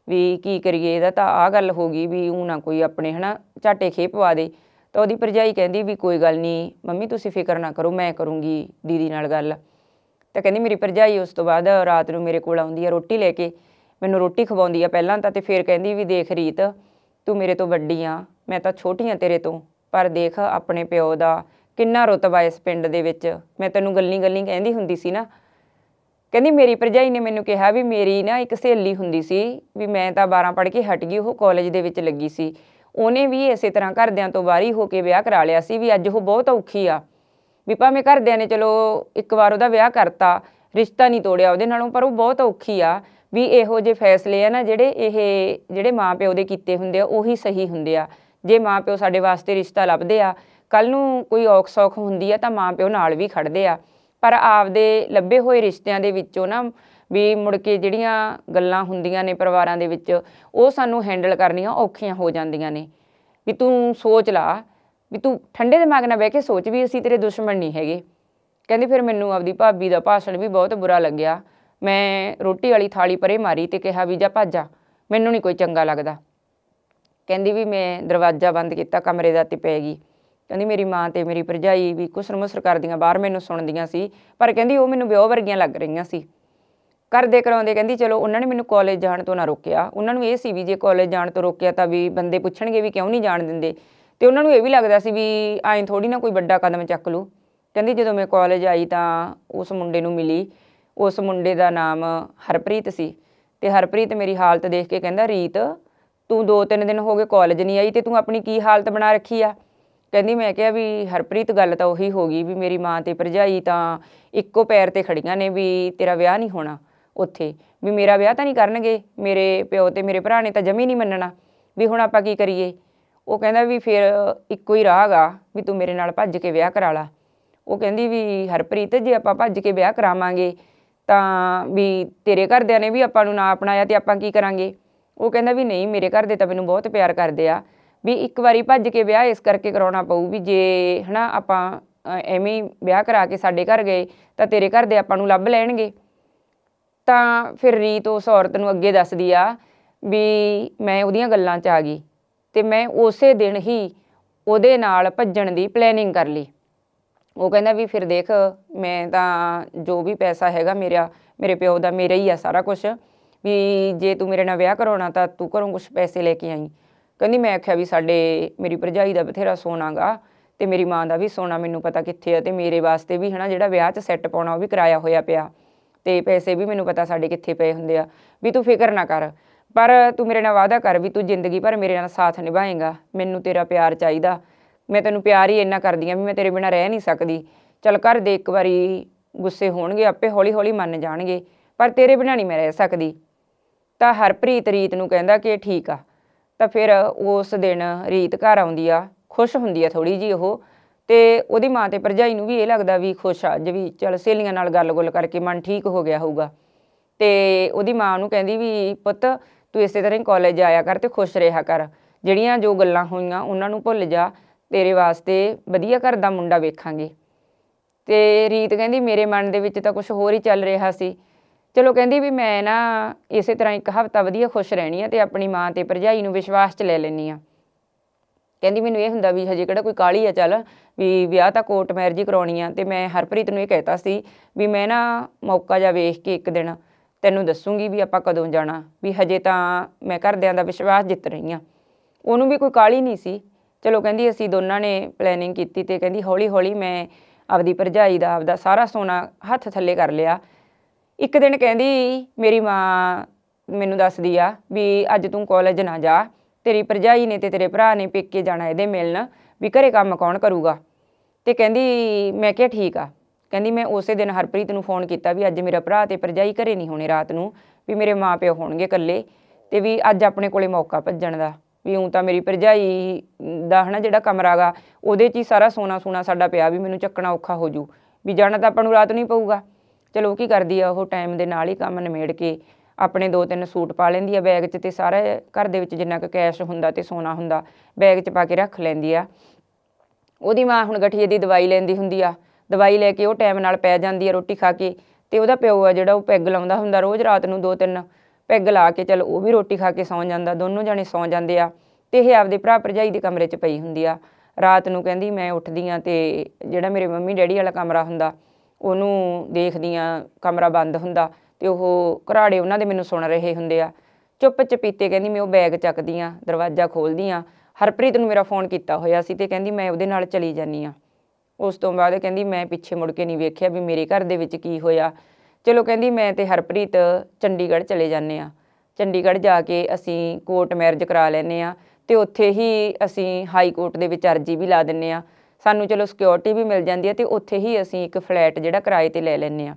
ਵੀ ਕੀ ਕਰੀਏ, ਇਹਦਾ ਤਾਂ ਆਹ ਗੱਲ ਹੋ ਗਈ ਵੀ ਉਹ ਨਾ ਕੋਈ ਆਪਣੇ ਹਨਾ ਝਾਟੇ ਖੇ ਪਵਾ ਦੇ। ਤਾਂ ਉਹਦੀ ਭਰਜਾਈ ਕਹਿੰਦੀ ਵੀ ਕੋਈ ਗੱਲ ਨਹੀਂ ਮੰਮੀ ਤੁਸੀਂ ਫਿਕਰ ਨਾ ਕਰੋ, ਮੈਂ ਕਰੂੰਗੀ ਦੀਦੀ ਨਾਲ ਗੱਲ। ਤਾਂ ਕਹਿੰਦੀ ਮੇਰੀ ਭਰਜਾਈ ਉਸ ਤੋਂ ਬਾਅਦ ਰਾਤ ਨੂੰ ਮੇਰੇ ਕੋਲ ਆਉਂਦੀ ਆ ਰੋਟੀ ਲੈ ਕੇ, ਮੈਨੂੰ ਰੋਟੀ ਖਵਾਉਂਦੀ ਆ ਪਹਿਲਾਂ ਤਾਂ ਤੇ ਫਿਰ ਕਹਿੰਦੀ ਵੀ ਦੇਖ ਰੀਤ, ਤੂੰ ਮੇਰੇ ਤੋਂ ਵੱਡੀ ਆ, ਮੈਂ ਤਾਂ ਛੋਟੀ ਆ ਤੇਰੇ ਤੋਂ, ਪਰ ਦੇਖ ਆਪਣੇ ਪਿਓ ਦਾ ਕਿੰਨਾ ਰੁਤਬਾ ਇਸ ਪਿੰਡ ਦੇ ਵਿੱਚ। ਮੈਂ ਤੈਨੂੰ ਗੱਲੀ ਗੱਲੀ ਕਹਿੰਦੀ ਹੁੰਦੀ ਸੀ ਨਾ ਕਹਿੰਦੀ ਮੇਰੀ ਭਰਜਾਈ ਨੇ ਮੈਨੂੰ ਕਿਹਾ ਵੀ ਮੇਰੀ ਨਾ ਇੱਕ ਸਹੇਲੀ ਹੁੰਦੀ ਸੀ ਵੀ ਮੈਂ ਤਾਂ 12 ਪੜ੍ਹ ਕੇ ਹਟ ਗਈ, ਉਹ ਕਾਲਜ ਦੇ ਵਿੱਚ ਲੱਗੀ ਸੀ। ਉਹਨੇ ਵੀ ਇਸੇ ਤਰ੍ਹਾਂ ਘਰਦਿਆਂ ਤੋਂ ਬਾਹਰੀ ਹੋ ਕੇ ਵਿਆਹ ਕਰਾ ਲਿਆ ਸੀ ਵੀ ਅੱਜ ਉਹ ਬਹੁਤ ਔਖੀ ਆ। ਵੀ ਭਾਵੇਂ ਘਰਦਿਆਂ ਨੇ ਚਲੋ ਇੱਕ ਵਾਰ ਉਹਦਾ ਵਿਆਹ ਕਰਤਾ, ਰਿਸ਼ਤਾ ਨਹੀਂ ਤੋੜਿਆ ਉਹਦੇ ਨਾਲੋਂ, ਪਰ ਉਹ ਬਹੁਤ ਔਖੀ ਆ। ਵੀ ਇਹੋ ਜਿਹੇ ਫੈਸਲੇ ਆ ਨਾ ਜਿਹੜੇ ਇਹ ਜਿਹੜੇ ਮਾਪਿਓ ਦੇ ਕੀਤੇ ਹੁੰਦੇ ਆ, ਉਹੀ ਸਹੀ ਹੁੰਦੇ ਆ। ਜੇ ਮਾਪਿਓ ਸਾਡੇ ਵਾਸਤੇ ਰਿਸ਼ਤਾ ਲੱਭਦੇ ਆ ਕੱਲ ਨੂੰ ਕੋਈ ਔਖ ਸੌਖ ਹੁੰਦੀ ਆ ਤਾਂ ਮਾਪਿਓ ਨਾਲ ਵੀ ਖੜਦੇ ਆ। ਪਰ ਆਪਦੇ ਲੱਭੇ ਹੋਏ ਰਿਸ਼ਤਿਆਂ ਦੇ ਵਿੱਚੋਂ ਨਾ ਵੀ ਮੁੜ ਕੇ ਜਿਹੜੀਆਂ ਗੱਲਾਂ ਹੁੰਦੀਆਂ ਨੇ ਪਰਿਵਾਰਾਂ ਦੇ ਵਿੱਚ, ਉਹ ਸਾਨੂੰ ਹੈਂਡਲ ਕਰਨੀਆਂ ਔਖੀਆਂ ਹੋ ਜਾਂਦੀਆਂ ਨੇ। ਵੀ ਤੂੰ ਸੋਚ ਲਾ, ਵੀ ਤੂੰ ਠੰਡੇ ਦਿਮਾਗ ਨਾਲ ਬਹਿ ਕੇ ਸੋਚ ਵੀ ਅਸੀਂ ਤੇਰੇ ਦੁਸ਼ਮਣ ਨਹੀਂ ਹੈਗੇ। ਕਹਿੰਦੀ ਫਿਰ ਮੈਨੂੰ ਆਪਦੀ ਭਾਬੀ ਦਾ ਭਾਸ਼ਣ ਵੀ ਬਹੁਤ ਬੁਰਾ ਲੱਗਿਆ। ਮੈਂ ਰੋਟੀ ਵਾਲੀ ਥਾਲੀ ਪਰੇ ਮਾਰੀ ਤੇ ਕਿਹਾ ਵੀ ਜਾ ਭੱਜਾ ਮੈਨੂੰ ਨਹੀਂ ਕੋਈ ਚੰਗਾ ਲੱਗਦਾ। ਕਹਿੰਦੀ ਵੀ ਮੈਂ ਦਰਵਾਜ਼ਾ ਬੰਦ ਕੀਤਾ, ਕਮਰੇ ਦਾ ਤੇ ਪੈ ਗਈ। ਕਹਿੰਦੀ ਮੇਰੀ ਮਾਂ ਤੇ ਮੇਰੀ ਭਰਜਾਈ ਵੀ ਕੁਸਰ ਮੁਸਰ ਕਰਦੀਆਂ, ਬਾਹਰ ਮੈਨੂੰ ਸੁਣਦੀਆਂ ਸੀ, ਪਰ ਕਹਿੰਦੀ ਉਹ ਮੈਨੂੰ ਵਿਆਹ ਵਰਗੀਆਂ ਲੱਗ ਰਹੀਆਂ ਸੀ। ਕਰਦੇ ਕਰਾਉਂਦੇ ਕਹਿੰਦੀ, ਚਲੋ, ਉਹਨਾਂ ਨੇ ਮੈਨੂੰ ਕਾਲਜ ਜਾਣ ਤੋਂ ਨਾ ਰੋਕਿਆ। ਉਹਨਾਂ ਨੂੰ ਇਹ ਸੀ ਵੀ ਜੇ ਕਾਲਜ ਜਾਣ ਤੋਂ ਰੋਕਿਆ ਤਾਂ ਵੀ ਬੰਦੇ ਪੁੱਛਣਗੇ ਵੀ ਕਿਉਂ ਨਹੀਂ ਜਾਣ ਦਿੰਦੇ। ਤੇ ਉਹਨਾਂ ਨੂੰ ਇਹ ਵੀ ਲੱਗਦਾ ਸੀ ਵੀ ਐਂ ਥੋੜੀ ਨਾ ਕੋਈ ਵੱਡਾ ਕਦਮ ਚੱਕ ਲੂ ਕਹਿੰਦੀ ਜਦੋਂ ਮੈਂ ਕਾਲਜ ਆਈ ਤਾਂ ਉਸ ਮੁੰਡੇ ਨੂੰ ਮਿਲੀ। ਉਸ ਮੁੰਡੇ ਦਾ ਨਾਮ ਹਰਪ੍ਰੀਤ ਸੀ। ਤੇ ਹਰਪ੍ਰੀਤ ਮੇਰੀ ਹਾਲਤ ਦੇਖ ਕੇ ਕਹਿੰਦਾ, ਰੀਤ, ਤੂੰ ਦੋ ਤਿੰਨ ਦਿਨ ਹੋ ਗਏ ਕਾਲਜ ਨਹੀਂ ਆਈ ਤੇ ਤੂੰ ਆਪਣੀ ਕੀ ਹਾਲਤ ਬਣਾ ਰੱਖੀ ਆ? ਕਹਿੰਦੀ ਮੈਂ ਕਿਹਾ ਵੀ ਹਰਪ੍ਰੀਤ ਗੱਲ ਤਾਂ ਉਹੀ ਹੋ ਗਈ ਵੀ ਮੇਰੀ ਮਾਂ ਤੇ ਭਰਜਾਈ ਤਾਂ ਇੱਕੋ ਪੈਰ ਤੇ ਖੜੀਆਂ ਨੇ ਵੀ ਤੇਰਾ ਵਿਆਹ ਨਹੀਂ ਹੋਣਾ ਉੱਥੇ। ਵੀ ਮੇਰਾ ਵਿਆਹ ਤਾਂ ਨਹੀਂ ਕਰਨਗੇ, ਮੇਰੇ ਪਿਓ ਤੇ ਮੇਰੇ ਭਰਾ ਨੇ ਤਾਂ ਜਮੀ ਨਹੀਂ ਮੰਨਣਾ। ਵੀ ਹੁਣ ਆਪਾਂ ਕੀ ਕਰੀਏ? ਉਹ ਕਹਿੰਦਾ ਵੀ ਫਿਰ ਇੱਕੋ ਹੀ ਰਾਹ ਗਾ ਵੀ ਤੂੰ ਮੇਰੇ ਨਾਲ ਭੱਜ ਕੇ ਵਿਆਹ ਕਰਾ ਲਾ। ਉਹ ਕਹਿੰਦੀ ਵੀ ਹਰਪ੍ਰੀਤ ਜੇ ਆਪਾਂ ਭੱਜ ਕੇ ਵਿਆਹ ਕਰਾਵਾਂਗੇ ਤਾਂ ਵੀ ਤੇਰੇ ਘਰਦਿਆਂ ਨੇ ਵੀ ਆਪਾਂ ਨੂੰ ਨਾ ਅਪਣਾਇਆ ਤੇ ਆਪਾਂ ਕੀ ਕਰਾਂਗੇ? ਉਹ ਕਹਿੰਦਾ ਵੀ ਨਹੀਂ, ਮੇਰੇ ਘਰ ਦੇ ਤਾਂ ਮੈਨੂੰ ਬਹੁਤ ਪਿਆਰ ਕਰਦੇ ਆ। ਵੀ ਇੱਕ ਵਾਰੀ ਭੱਜ ਕੇ ਵਿਆਹ ਇਸ ਕਰਕੇ ਕਰਾਉਣਾ ਪਊ ਵੀ ਜੇ, ਹਨਾ, ਆਪਾਂ ਐਵੇਂ ਵਿਆਹ ਕਰਾ ਕੇ ਸਾਡੇ ਘਰ ਗਏ ਤਾਂ ਤੇਰੇ ਘਰ ਦੇ ਆਪਾਂ ਨੂੰ ਲੱਭ ਲੈਣਗੇ। ਤਾਂ ਫਿਰ ਰੀਤ ਉਸ ਔਰਤ ਨੂੰ ਅੱਗੇ ਦੱਸਦੀ ਆ ਵੀ ਮੈਂ ਉਹਦੀਆਂ ਗੱਲਾਂ 'ਚ ਆ ਗਈ ਤੇ ਮੈਂ ਉਸੇ ਦਿਨ ਹੀ ਉਹਦੇ ਨਾਲ ਭੱਜਣ ਦੀ ਪਲੈਨਿੰਗ ਕਰ ਲਈ। ਉਹ ਕਹਿੰਦਾ ਵੀ ਫਿਰ ਦੇਖ, ਮੈਂ ਤਾਂ ਜੋ ਵੀ ਪੈਸਾ ਹੈਗਾ ਮੇਰਾ, ਮੇਰੇ ਪਿਓ ਦਾ ਮੇਰਾ ਹੀ ਆ ਸਾਰਾ ਕੁਝ ਵੀ ਜੇ ਤੂੰ ਮੇਰੇ ਨਾਲ ਵਿਆਹ ਕਰਾਉਣਾ ਤਾਂ ਤੂੰ ਘਰੋਂ ਕੁਝ ਪੈਸੇ ਲੈ ਕੇ ਆਈ। ਕਹਿੰਦੀ ਮੈਂ ਆਖਿਆ ਵੀ ਸਾਡੇ, ਮੇਰੀ ਭਰਜਾਈ ਦਾ ਬਥੇਰਾ ਸੋਨਾਗਾ ਤੇ ਮੇਰੀ ਮਾਂ ਦਾ ਵੀ ਸੋਨਾ ਮੈਨੂੰ ਪਤਾ ਕਿੱਥੇ ਆ ਤੇ ਮੇਰੇ ਵਾਸਤੇ ਵੀ ਹਨਾ ਜਿਹੜਾ ਵਿਆਹ 'ਚ ਸੈੱਟ ਪਾਉਣਾ ਉਹ ਵੀ ਕਰਾਇਆ ਹੋਇਆ ਪਿਆ ਤੇ ਪੈਸੇ ਵੀ ਮੈਨੂੰ ਪਤਾ ਸਾਡੇ ਕਿੱਥੇ ਪਏ ਹੁੰਦੇ ਆ, ਵੀ ਤੂੰ ਫਿਕਰ ਨਾ ਕਰ, ਪਰ ਤੂੰ ਮੇਰੇ ਨਾਲ ਵਾਅਦਾ ਕਰ ਵੀ ਤੂੰ ਜ਼ਿੰਦਗੀ ਭਰ ਮੇਰੇ ਨਾਲ ਸਾਥ ਨਿਭਾਏਂਗਾ, ਮੈਨੂੰ ਤੇਰਾ ਪਿਆਰ ਚਾਹੀਦਾ, ਮੈਂ ਤੈਨੂੰ ਪਿਆਰ ਹੀ ਇੰਨਾ ਕਰਦੀ ਆ ਵੀ ਮੈਂ ਤੇਰੇ ਬਿਨਾਂ ਰਹਿ ਨਹੀਂ ਸਕਦੀ, ਚੱਲ ਕਰ ਦੇ ਇੱਕ ਵਾਰੀ ਗੁੱਸੇ ਹੋਣਗੇ, ਆਪੇ ਹੌਲੀ ਹੌਲੀ ਮੰਨ ਜਾਣਗੇ, ਪਰ ਤੇਰੇ ਬਿਨਾਂ ਨਹੀਂ ਮੈਂ ਰਹਿ ਸਕਦੀ। ਤਾਂ ਹਰਪ੍ਰੀਤ ਰੀਤ ਨੂੰ ਕਹਿੰਦਾ ਕਿ ਠੀਕ ਆ। ਤਾਂ ਫਿਰ ਉਸ ਦਿਨ ਰੀਤ ਘਰ ਆਉਂਦੀ ਆ, ਖੁਸ਼ ਹੁੰਦੀ ਆ ਥੋੜੀ ਜੀ ਉਹ ਤੇ ਉਹਦੀ ਮਾਂ ਤੇ ਭਰਜਾਈ ਨੂੰ ਵੀ ਇਹ ਲੱਗਦਾ ਵੀ ਖੁਸ਼ ਆ, ਅੱਜ ਵੀ ਚਲ ਸਹੇਲੀਆਂ ਨਾਲ ਗੱਲ-ਗੁੱਲ ਕਰਕੇ ਮਨ ਠੀਕ ਹੋ ਗਿਆ ਹੋਊਗਾ। ਤੇ ਉਹਦੀ ਮਾਂ ਨੂੰ ਕਹਿੰਦੀ ਵੀ, ਪੁੱਤ, ਤੂੰ ਇਸੇ ਤਰ੍ਹਾਂ ਹੀ ਕਾਲਜ ਆਇਆ ਕਰ ਤੇ ਖੁਸ਼ ਰਿਹਾ ਕਰ। ਜਿਹੜੀਆਂ ਜੋ ਗੱਲਾਂ ਹੋਈਆਂ ਉਹਨਾਂ ਨੂੰ ਭੁੱਲ ਜਾ, ਤੇਰੇ ਵਾਸਤੇ ਵਧੀਆ ਘਰ ਦਾ ਮੁੰਡਾ ਵੇਖਾਂਗੇ। ਤੇ ਰੀਤ ਕਹਿੰਦੀ, ਮੇਰੇ ਮਨ ਦੇ ਵਿੱਚ ਤਾਂ ਕੁਝ ਹੋਰ ਹੀ ਚੱਲ ਰਿਹਾ ਸੀ। ਚਲੋ ਕਹਿੰਦੀ ਵੀ ਮੈਂ ਨਾ ਇਸੇ ਤਰ੍ਹਾਂ ਇੱਕ ਹਫ਼ਤਾ ਵਧੀਆ ਖੁਸ਼ ਰਹਿਣੀ ਆ ਤੇ ਆਪਣੀ ਮਾਂ ਤੇ ਭਰਜਾਈ ਨੂੰ ਵਿਸ਼ਵਾਸ 'ਚ ਲੈ ਲੈਣੀ ਆ। ਕਹਿੰਦੀ ਮੈਨੂੰ ਇਹ ਹੁੰਦਾ ਵੀ ਹਜੇ ਕਿਹੜਾ ਕੋਈ ਕਾਲੀ ਆ ਚੱਲ, ਵੀ ਵਿਆਹ ਤਾਂ ਕੋਰਟ ਮੈਰਿਜ ਹੀ ਕਰਾਉਣੀ ਆ ਤੇ ਮੈਂ ਹਰਪ੍ਰੀਤ ਨੂੰ ਇਹ ਕਹਿਤਾ ਸੀ ਵੀ ਮੈਂ ਨਾ ਮੌਕਾ ਜਾ ਵੇਖ ਕੇ ਇੱਕ ਦਿਨ ਤੈਨੂੰ ਦੱਸੂਗੀ ਵੀ ਆਪਾਂ ਕਦੋਂ ਜਾਣਾ, ਵੀ ਹਜੇ ਤਾਂ ਮੈਂ ਘਰਦਿਆਂ ਦਾ ਵਿਸ਼ਵਾਸ ਜਿੱਤ ਰਹੀ ਆ। ਉਹਨੂੰ ਵੀ ਕੋਈ ਕਾਲੀ ਨਹੀਂ ਸੀ। ਚਲੋ ਕਹਿੰਦੀ ਅਸੀਂ ਦੋਨਾਂ ਨੇ ਪਲੈਨਿੰਗ ਕੀਤੀ ਤੇ ਕਹਿੰਦੀ ਹੌਲੀ ਹੌਲੀ ਮੈਂ ਆਪਦੀ ਭਰਜਾਈ ਦਾ, ਆਪਦਾ ਸਾਰਾ ਸੋਨਾ ਹੱਥ ਥੱਲੇ ਕਰ ਲਿਆ। ਇੱਕ ਦਿਨ ਕਹਿੰਦੀ, ਮੇਰੀ ਮਾਂ ਮੈਨੂੰ ਦੱਸਦੀ ਆ ਵੀ ਅੱਜ ਤੂੰ ਕਾਲਜ ਨਾ ਜਾ। ਤੇਰੀ ਭਰਜਾਈ ਨੇ ਤੇ ਤੇਰੇ ਭਰਾ ਨੇ ਪੇਕੇ ਜਾਣਾ ਇਹਦੇ ਮਿਲਣ ਵੀ ਘਰੇ ਕੰਮ ਕੌਣ ਕਰੂਗਾ? ਤੇ ਕਹਿੰਦੀ, ਮੈਂ ਕਿਹਾ ਠੀਕ ਆ। ਕਹਿੰਦੀ, ਮੈਂ ਉਸੇ ਦਿਨ ਹਰਪ੍ਰੀਤ ਨੂੰ ਫੋਨ ਕੀਤਾ ਵੀ ਅੱਜ ਮੇਰਾ ਭਰਾ ਤੇ ਭਰਜਾਈ ਘਰੇ ਨਹੀਂ ਹੋਣੇ ਰਾਤ ਨੂੰ, ਵੀ ਮੇਰੇ ਮਾਪਿਓ ਹੋਣਗੇ ਇਕੱਲੇ ਤੇ ਵੀ ਅੱਜ ਆਪਣੇ ਕੋਲੇ ਮੌਕਾ ਭੱਜਣ ਦਾ। ਵੀ ਉਂ ਤਾਂ ਮੇਰੀ ਭਰਜਾਈ ਦਾ ਹਨਾ ਜਿਹੜਾ ਕਮਰਾ ਗਾ, ਉਹਦੇ 'ਚ ਹੀ ਸਾਰਾ ਸੋਨਾ ਸੋਨਾ ਸਾਡਾ ਪਿਆ ਵੀ ਮੈਨੂੰ ਚੱਕਣਾ ਔਖਾ ਹੋ ਜੂ। ਵੀ ਜਾਣਾ ਤਾਂ ਆਪਾਂ ਨੂੰ ਰਾਤ ਨਹੀਂ ਪਊਗਾ। ਚਲੋ, ਉਹ ਕੀ ਕਰਦੀ ਆ, ਉਹ ਟਾਈਮ ਦੇ ਨਾਲ ਹੀ ਕੰਮ ਨਿਮੇੜ ਕੇ ਆਪਣੇ ਦੋ ਤਿੰਨ ਸੂਟ ਪਾ ਲੈਂਦੀ ਆ ਬੈਗ 'ਚ ਤੇ ਸਾਰਾ ਘਰ ਦੇ ਵਿੱਚ ਜਿੰਨਾ ਕੁ ਕੈਸ਼ ਹੁੰਦਾ ਤੇ ਸੋਨਾ ਹੁੰਦਾ ਬੈਗ 'ਚ ਪਾ ਕੇ ਰੱਖ ਲੈਂਦੀ ਆ। ਉਹਦੀ ਮਾਂ ਹੁਣ ਗਠੀਏ ਦੀ ਦਵਾਈ ਲੈਂਦੀ ਹੁੰਦੀ ਆ, ਦਵਾਈ ਲੈ ਕੇ ਉਹ ਟਾਈਮ ਨਾਲ ਪੈ ਜਾਂਦੀ ਆ ਰੋਟੀ ਖਾ ਕੇ ਤੇ ਉਹਦਾ ਪਿਓ ਆ ਜਿਹੜਾ, ਉਹ ਪੈਗ ਲਾਉਂਦਾ ਹੁੰਦਾ ਰੋਜ਼ ਰਾਤ ਨੂੰ ਦੋ ਤਿੰਨ ਪੈਗ ਲਾ ਕੇ, ਚਲ ਉਹ ਵੀ ਰੋਟੀ ਖਾ ਕੇ ਸੌਂ ਜਾਂਦਾ, ਦੋਨੋਂ ਜਾਣੇ ਸੌਂ ਜਾਂਦੇ ਆ ਤੇ ਇਹ ਆਪਦੇ ਭਰਾ ਭਰਜਾਈ ਦੇ ਕਮਰੇ 'ਚ ਪਈ ਹੁੰਦੀ ਆ। ਰਾਤ ਨੂੰ ਕਹਿੰਦੀ ਮੈਂ ਉੱਠਦੀ ਆ ਤੇ ਜਿਹੜਾ ਮੇਰੇ ਮੰਮੀ ਡੈਡੀ ਵਾਲਾ ਕਮਰਾ ਹੁੰਦਾ ਉਹਨੂੰ ਦੇਖਦੀ ਆ ਕਮਰਾ ਬੰਦ ਹੁੰਦਾ ਤੇ ਉਹ ਘਰਾੜੇ ਉਹਨਾਂ ਦੇ ਮੈਨੂੰ ਸੁਣ ਰਹੇ ਹੁੰਦੇ ਆ। ਚੁੱਪ ਚਪੀਤੇ ਕਹਿੰਦੀ ਮੈਂ ਉਹ ਬੈਗ ਚੱਕਦੀ ਆ ਦਰਵਾਜ਼ਾ ਖੋਲਦੀ ਆ ਹਰਪ੍ਰੀਤ ਨੂੰ ਮੇਰਾ ਫੋਨ ਕੀਤਾ ਹੋਇਆ ਸੀ ਤੇ ਕਹਿੰਦੀ ਮੈਂ ਉਹਦੇ ਨਾਲ ਚਲੀ ਜਾਨੀ ਆ ਉਸ ਤੋਂ ਬਾਅਦ ਕਹਿੰਦੀ ਮੈਂ ਪਿੱਛੇ ਮੁੜ ਕੇ ਨਹੀਂ ਵੇਖਿਆ ਵੀ ਮੇਰੇ ਘਰ ਦੇ ਵਿੱਚ ਕੀ ਹੋਇਆ। ਚਲੋ ਕਹਿੰਦੀ ਮੈਂ ਤੇ ਹਰਪ੍ਰੀਤ ਚੰਡੀਗੜ੍ਹ ਚਲੇ ਜਾਂਦੇ ਆ ਚੰਡੀਗੜ੍ਹ ਜਾ ਕੇ ਅਸੀਂ ਕੋਰਟ ਮੈਰਿਜ ਕਰਾ ਲੈਨੇ ਆ ਤੇ ਉੱਥੇ ਹੀ ਅਸੀਂ ਹਾਈ ਕੋਰਟ ਦੇ ਵਿੱਚ ਅਰਜੀ ਵੀ ਲਾ ਦਿੰਨੇ ਆ ਸਾਨੂੰ ਚਲੋ ਸਿਕਿਉਰਿਟੀ ਵੀ ਮਿਲ ਜਾਂਦੀ ਹੈ ਤੇ ਉੱਥੇ ਹੀ ਅਸੀਂ ਇੱਕ ਫਲੈਟ ਜਿਹੜਾ ਕਿਰਾਏ ਤੇ ਲੈ ਲੈਨੇ ਆ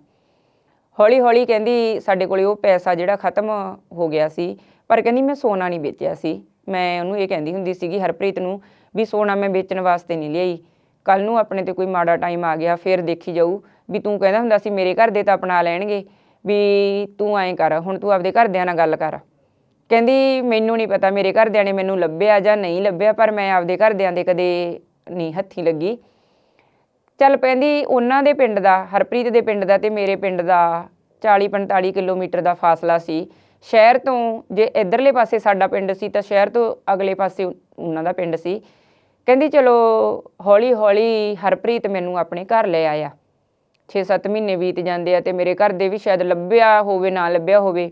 ਹੌਲੀ ਹੌਲੀ ਕਹਿੰਦੀ ਸਾਡੇ ਕੋਲੇ ਉਹ ਪੈਸਾ ਜਿਹੜਾ ਖਤਮ ਹੋ ਗਿਆ ਸੀ, ਪਰ ਕਹਿੰਦੀ ਮੈਂ ਸੋਨਾ ਨਹੀਂ ਵੇਚਿਆ ਸੀ। ਮੈਂ ਉਹਨੂੰ ਇਹ ਕਹਿੰਦੀ ਹੁੰਦੀ ਸੀਗੀ, ਹਰਪ੍ਰੀਤ ਨੂੰ ਵੀ ਸੋਨਾ ਮੈਂ ਵੇਚਣ ਵਾਸਤੇ ਨਹੀਂ ਲਿਆਈ। ਕੱਲ ਨੂੰ ਆਪਣੇ ਤੇ ਕੋਈ ਮਾੜਾ ਟਾਈਮ ਆ ਗਿਆ, ਫਿਰ ਦੇਖੀ ਜਾਊ ਵੀ ਤੂੰ ਕਹਿੰਦਾ ਹੁੰਦਾ ਸੀ ਮੇਰੇ ਘਰ ਦੇ ਤਾਂ ਅਪਣਾ ਲੈਣਗੇ, ਵੀ ਤੂੰ ਐਂ ਕਰ, ਹੁਣ ਤੂੰ ਆਪਦੇ ਘਰਦਿਆਂ ਨਾਲ ਗੱਲ ਕਰ। ਕਹਿੰਦੀ, ਮੈਨੂੰ ਨਹੀਂ ਪਤਾ ਮੇਰੇ ਘਰਦਿਆਂ ਨੇ ਮੈਨੂੰ ਲੱਭਿਆ ਜਾਂ ਨਹੀਂ ਲੱਭਿਆ, ਪਰ ਮੈਂ ਆਪਦੇ ਘਰਦਿਆਂ ਦੇ ਕਦੇ ਨਹੀਂ ਹੱਥੀ ਲੱਗੀ। ਚੱਲ ਪੈਂਦੀ ਉਹਨਾਂ ਦੇ ਪਿੰਡ ਦਾ, ਹਰਪ੍ਰੀਤ ਦੇ ਪਿੰਡ ਦਾ ਤੇ ਮੇਰੇ ਪਿੰਡ ਦਾ 40 45 ਕਿਲੋਮੀਟਰ ਦਾ ਫਾਸਲਾ ਸੀ। ਸ਼ਹਿਰ ਤੋਂ ਜੇ ਇਧਰਲੇ ਪਾਸੇ ਸਾਡਾ ਪਿੰਡ ਸੀ ਤਾਂ ਸ਼ਹਿਰ ਤੋਂ ਅਗਲੇ ਪਾਸੇ ਉਹਨਾਂ ਦਾ ਪਿੰਡ ਸੀ। ਕਹਿੰਦੀ, ਚਲੋ ਹੌਲੀ ਹੌਲੀ ਹਰਪ੍ਰੀਤ ਮੈਨੂੰ ਆਪਣੇ ਘਰ ਲੈ ਆਇਆ। 6-7 ਮਹੀਨੇ ਬੀਤ ਜਾਂਦੇ ਆ ਤੇ ਮੇਰੇ ਘਰ ਦੇ ਵੀ ਸ਼ਾਇਦ ਲੱਭਿਆ ਹੋਵੇ, ਨਾ ਲੱਭਿਆ ਹੋਵੇ।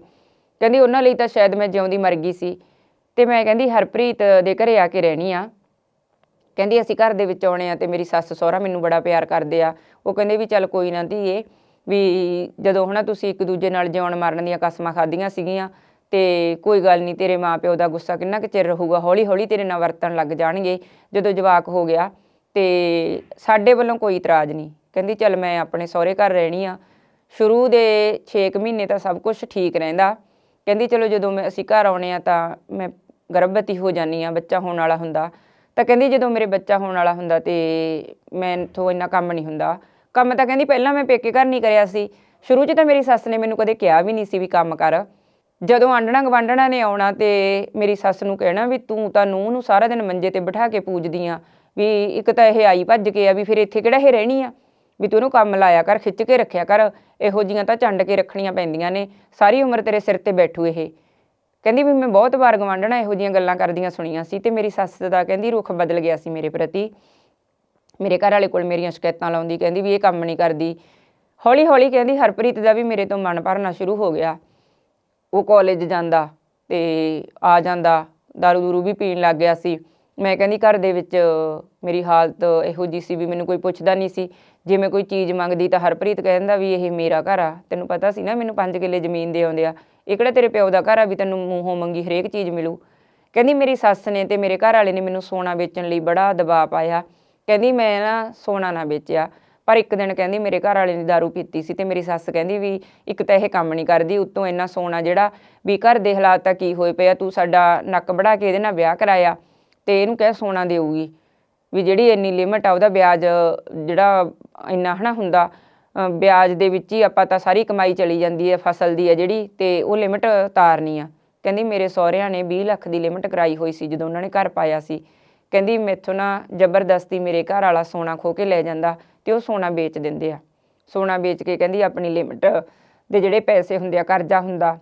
ਕਹਿੰਦੀ, ਉਹਨਾਂ ਲਈ ਤਾਂ ਸ਼ਾਇਦ ਮੈਂ ਜਿਉਂਦੀ ਮਰ ਗਈ ਸੀ। ਤੇ ਮੈਂ ਕਹਿੰਦੀ, ਹਰਪ੍ਰੀਤ ਦੇ ਘਰੇ ਆ ਕੇ ਰਹਿਣੀ ਆ। ਕਹਿੰਦੀ, ਅਸੀਂ ਘਰ ਦੇ ਵਿੱਚ ਆਉਣੇ ਆ ਤੇ ਮੇਰੀ ਸੱਸ, ਸਹੁਰਾ ਮੈਨੂੰ ਬੜਾ ਪਿਆਰ ਕਰਦੇ ਆ। ਉਹ ਕਹਿੰਦੇ ਵੀ, ਚੱਲ ਕੋਈ ਨਾ ਧੀਏ, ਵੀ ਜਦੋਂ ਹਨਾ ਤੁਸੀਂ ਇੱਕ ਦੂਜੇ ਨਾਲ ਜਿਉਣ ਮਾਰਨ ਦੀਆਂ ਕਸਮਾਂ ਖਾਧੀਆਂ ਸੀਗੀਆਂ ਤੇ ਕੋਈ ਗੱਲ ਨਹੀਂ, ਤੇਰੇ ਮਾਪਿਓ ਦਾ ਗੁੱਸਾ ਕਿੰਨਾ ਕੁ ਚਿਰ ਰਹੂਗਾ? ਹੌਲੀ ਹੌਲੀ ਤੇਰੇ ਨਾਲ ਵਰਤਣ ਲੱਗ ਜਾਣਗੇ। ਜਦੋਂ ਜਵਾਕ ਹੋ ਗਿਆ ਤੇ ਸਾਡੇ ਵੱਲੋਂ ਕੋਈ ਇਤਰਾਜ਼ ਨਹੀਂ। ਕਹਿੰਦੀ, ਚੱਲ ਮੈਂ ਆਪਣੇ ਸਹੁਰੇ ਘਰ ਰਹਿਣੀ ਆ। ਸ਼ੁਰੂ ਦੇ 6 ਮਹੀਨੇ ਤਾਂ ਸਭ ਕੁਝ ਠੀਕ ਰਹਿੰਦਾ। ਕਹਿੰਦੀ, ਚਲੋ ਜਦੋਂ ਮੈਂ ਅਸੀਂ ਘਰ ਆਉਣੇ ਆ ਤਾਂ ਮੈਂ ਗਰਭਵਤੀ ਹੋ ਜਾਨੀ ਆ, ਬੱਚਾ ਹੋਣ ਵਾਲਾ ਹੁੰਦਾ। ਤਾਂ ਕਹਿੰਦੀ ਜਦੋਂ ਮੇਰੇ ਬੱਚਾ ਹੋਣ ਵਾਲਾ ਹੁੰਦਾ ਤੇ ਮੈਥੋਂ ਇੰਨਾ ਕੰਮ ਨਹੀਂ ਹੁੰਦਾ। ਕੰਮ ਤਾਂ ਕਹਿੰਦੀ ਪਹਿਲਾਂ ਮੈਂ ਪੇਕੇ ਘਰ ਨਹੀਂ ਕਰਿਆ ਸੀ। ਸ਼ੁਰੂ 'ਚ ਤਾਂ ਮੇਰੀ ਸੱਸ ਨੇ ਮੈਨੂੰ ਕਦੇ ਕਿਹਾ ਵੀ ਨਹੀਂ ਸੀ ਵੀ ਕੰਮ ਕਰ। ਜਦੋਂ ਆਂਡਣਾ ਗਵਾਂਡਣਾ ਨੇ ਆਉਣਾ ਤੇ ਮੇਰੀ ਸੱਸ ਨੂੰ ਕਹਿਣਾ ਵੀ ਤੂੰ ਤਾਂ ਨੂੰਹ ਨੂੰ ਸਾਰਾ ਦਿਨ ਮੰਜੇ ਤੇ ਬਿਠਾ ਕੇ ਪੂਜਦੀ ਆ। ਵੀ ਇੱਕ ਤਾਂ ਇਹ ਆਈ ਭੱਜ ਕੇ ਆ ਵੀ ਫਿਰ ਇੱਥੇ ਕਿਹੜਾ ਇਹ ਰਹਿਣੀ ਆ? ਵੀ ਤੂੰ ਇਹਨੂੰ ਕੰਮ ਲਾਇਆ ਕਰ, ਖਿੱਚ ਕੇ ਰੱਖਿਆ ਕਰ। ਇਹੋ ਜੀਆਂ ਤਾਂ ਚੰਡ ਕੇ ਰੱਖਣੀਆਂ ਪੈਂਦੀਆਂ ਨੇ। ਸਾਰੀ ਉਮਰ ਤੇਰੇ ਸਿਰ ਤੇ ਬੈਠੂ ਇਹ। ਕਹਿੰਦੀ ਵੀ ਮੈਂ ਬਹੁਤ ਵਾਰ ਗਵਾਂਢਣਾ ਇਹੋ ਜੀਆਂ ਗੱਲਾਂ ਕਰਦੀਆਂ ਸੁਣੀਆਂ ਸੀ ਤੇ ਮੇਰੀ ਸੱਸ ਦਾ ਕਹਿੰਦੀ ਰੁਖ ਬਦਲ ਗਿਆ ਸੀ ਮੇਰੇ ਪ੍ਰਤੀ। ਮੇਰੇ ਘਰ ਵਾਲੇ ਕੋਲ ਮੇਰੀਆਂ ਸ਼ਿਕਾਇਤਾਂ ਲਾਉਂਦੀ, ਕਹਿੰਦੀ ਵੀ ਇਹ ਕੰਮ ਨਹੀਂ ਕਰਦੀ। ਹੌਲੀ ਹੌਲੀ ਕਹਿੰਦੀ ਹਰਪ੍ਰੀਤ ਦਾ ਵੀ ਮੇਰੇ ਤੋਂ ਮਨ ਭਰਨਾ ਸ਼ੁਰੂ ਹੋ ਗਿਆ। ਉਹ ਕਾਲਜ ਜਾਂਦਾ ਤੇ ਆ ਜਾਂਦਾ ਦਾਰੂ ਦੂਰੂ ਵੀ ਪੀਣ ਲੱਗ ਗਿਆ ਸੀ। ਮੈਂ ਕਹਿੰਦੀ ਘਰ ਦੇ ਵਿੱਚ ਮੇਰੀ ਹਾਲਤ ਇਹੋ ਜੀ ਸੀ ਵੀ ਮੈਨੂੰ ਕੋਈ ਪੁੱਛਦਾ ਨਹੀਂ ਸੀ। ਜੇ ਮੈਂ ਕੋਈ ਚੀਜ਼ ਮੰਗਦੀ ਤਾਂ ਹਰਪ੍ਰੀਤ ਕਹਿੰਦਾ ਵੀ ਇਹ ਮੇਰਾ ਘਰ ਆ। ਤੈਨੂੰ ਪਤਾ ਸੀ ਨਾ ਮੈਨੂੰ 5 ਕਿੱਲੇ ਜ਼ਮੀਨ ਦੇ ਆਉਂਦੇ ਆ। ਇਹ ਕਿਹੜਾ ਤੇਰੇ ਪਿਓ ਦਾ ਘਰ ਆ ਵੀ ਤੈਨੂੰ ਮੂੰਹੋਂ ਮੰਗੀ ਹਰੇਕ ਚੀਜ਼ ਮਿਲੂ। ਕਹਿੰਦੀ ਮੇਰੀ ਸੱਸ ਨੇ ਤੇ ਮੇਰੇ ਘਰ ਵਾਲੇ ਨੇ ਮੈਨੂੰ ਸੋਨਾ ਵੇਚਣ ਲਈ ਬੜਾ ਦਬਾਅ ਪਾਇਆ। ਕਹਿੰਦੀ ਮੈਂ ਨਾ ਸੋਨਾ ਨਾ ਵੇਚਿਆ, ਪਰ ਇੱਕ ਦਿਨ ਕਹਿੰਦੀ ਮੇਰੇ ਘਰ ਵਾਲੇ ਨੇ ਦਾਰੂ ਪੀਤੀ ਸੀ ਤੇ ਮੇਰੀ ਸੱਸ ਕਹਿੰਦੀ ਵੀ ਇੱਕ ਤਾਂ ਇਹ ਕੰਮ ਨਹੀਂ ਕਰਦੀ, ਉੱਤੋਂ ਇੰਨਾ ਸੋਨਾ ਜਿਹੜਾ ਵੀ ਘਰ ਦੇ ਹਾਲਾਤ ਤਾਂ ਕੀ ਹੋਏ ਪਿਆ ਤੂੰ ਸਾਡਾ ਨੱਕ ਵੜਾ ਕੇ ਇਹਦੇ ਨਾਲ ਵਿਆਹ ਕਰਾਇਆ ਤੇ ਇਹਨੂੰ ਕਹਿ ਸੋਨਾ ਦੇਊਗੀ। ਵੀ ਜਿਹੜੀ ਇੰਨੀ ਲਿਮਟ ਆ ਉਹਦਾ ਵਿਆਜ ਜਿਹੜਾ ਇੰਨਾ ਹਨਾ ਹੁੰਦਾ ਵਿਆਜ ਦੇ ਵਿੱਚ ਹੀ ਆਪਾਂ ਤਾਂ ਸਾਰੀ ਕਮਾਈ ਚਲੀ ਜਾਂਦੀ ਹੈ, ਫਸਲ ਦੀ ਹੈ ਜਿਹੜੀ, ਤੇ ਉਹ ਲਿਮਟ ਤਾਰਨੀ ਆ। ਕਹਿੰਦੀ ਮੇਰੇ ਸਹੁਰਿਆਂ ਨੇ 20 ਲੱਖ ਦੀ ਲਿਮਟ ਕਰਾਈ ਹੋਈ ਸੀ ਜਦੋਂ ਉਹਨਾਂ ਨੇ ਘਰ ਪਾਇਆ ਸੀ। ਕਹਿੰਦੀ ਮੈਥੋਂ ਨਾ ਜ਼ਬਰਦਸਤੀ ਮੇਰੇ ਘਰ ਵਾਲਾ ਸੋਨਾ ਖੋ ਕੇ ਲੈ ਜਾਂਦਾ ਤੇ ਉਹ ਸੋਨਾ ਵੇਚ ਦਿੰਦੇ ਆ। ਸੋਨਾ ਵੇਚ ਕੇ ਕਹਿੰਦੀ ਆਪਣੀ ਲਿਮਟ ਦੇ ਜਿਹੜੇ ਪੈਸੇ ਹੁੰਦੇ ਆ, ਕਰਜ਼ਾ ਹੁੰਦਾ,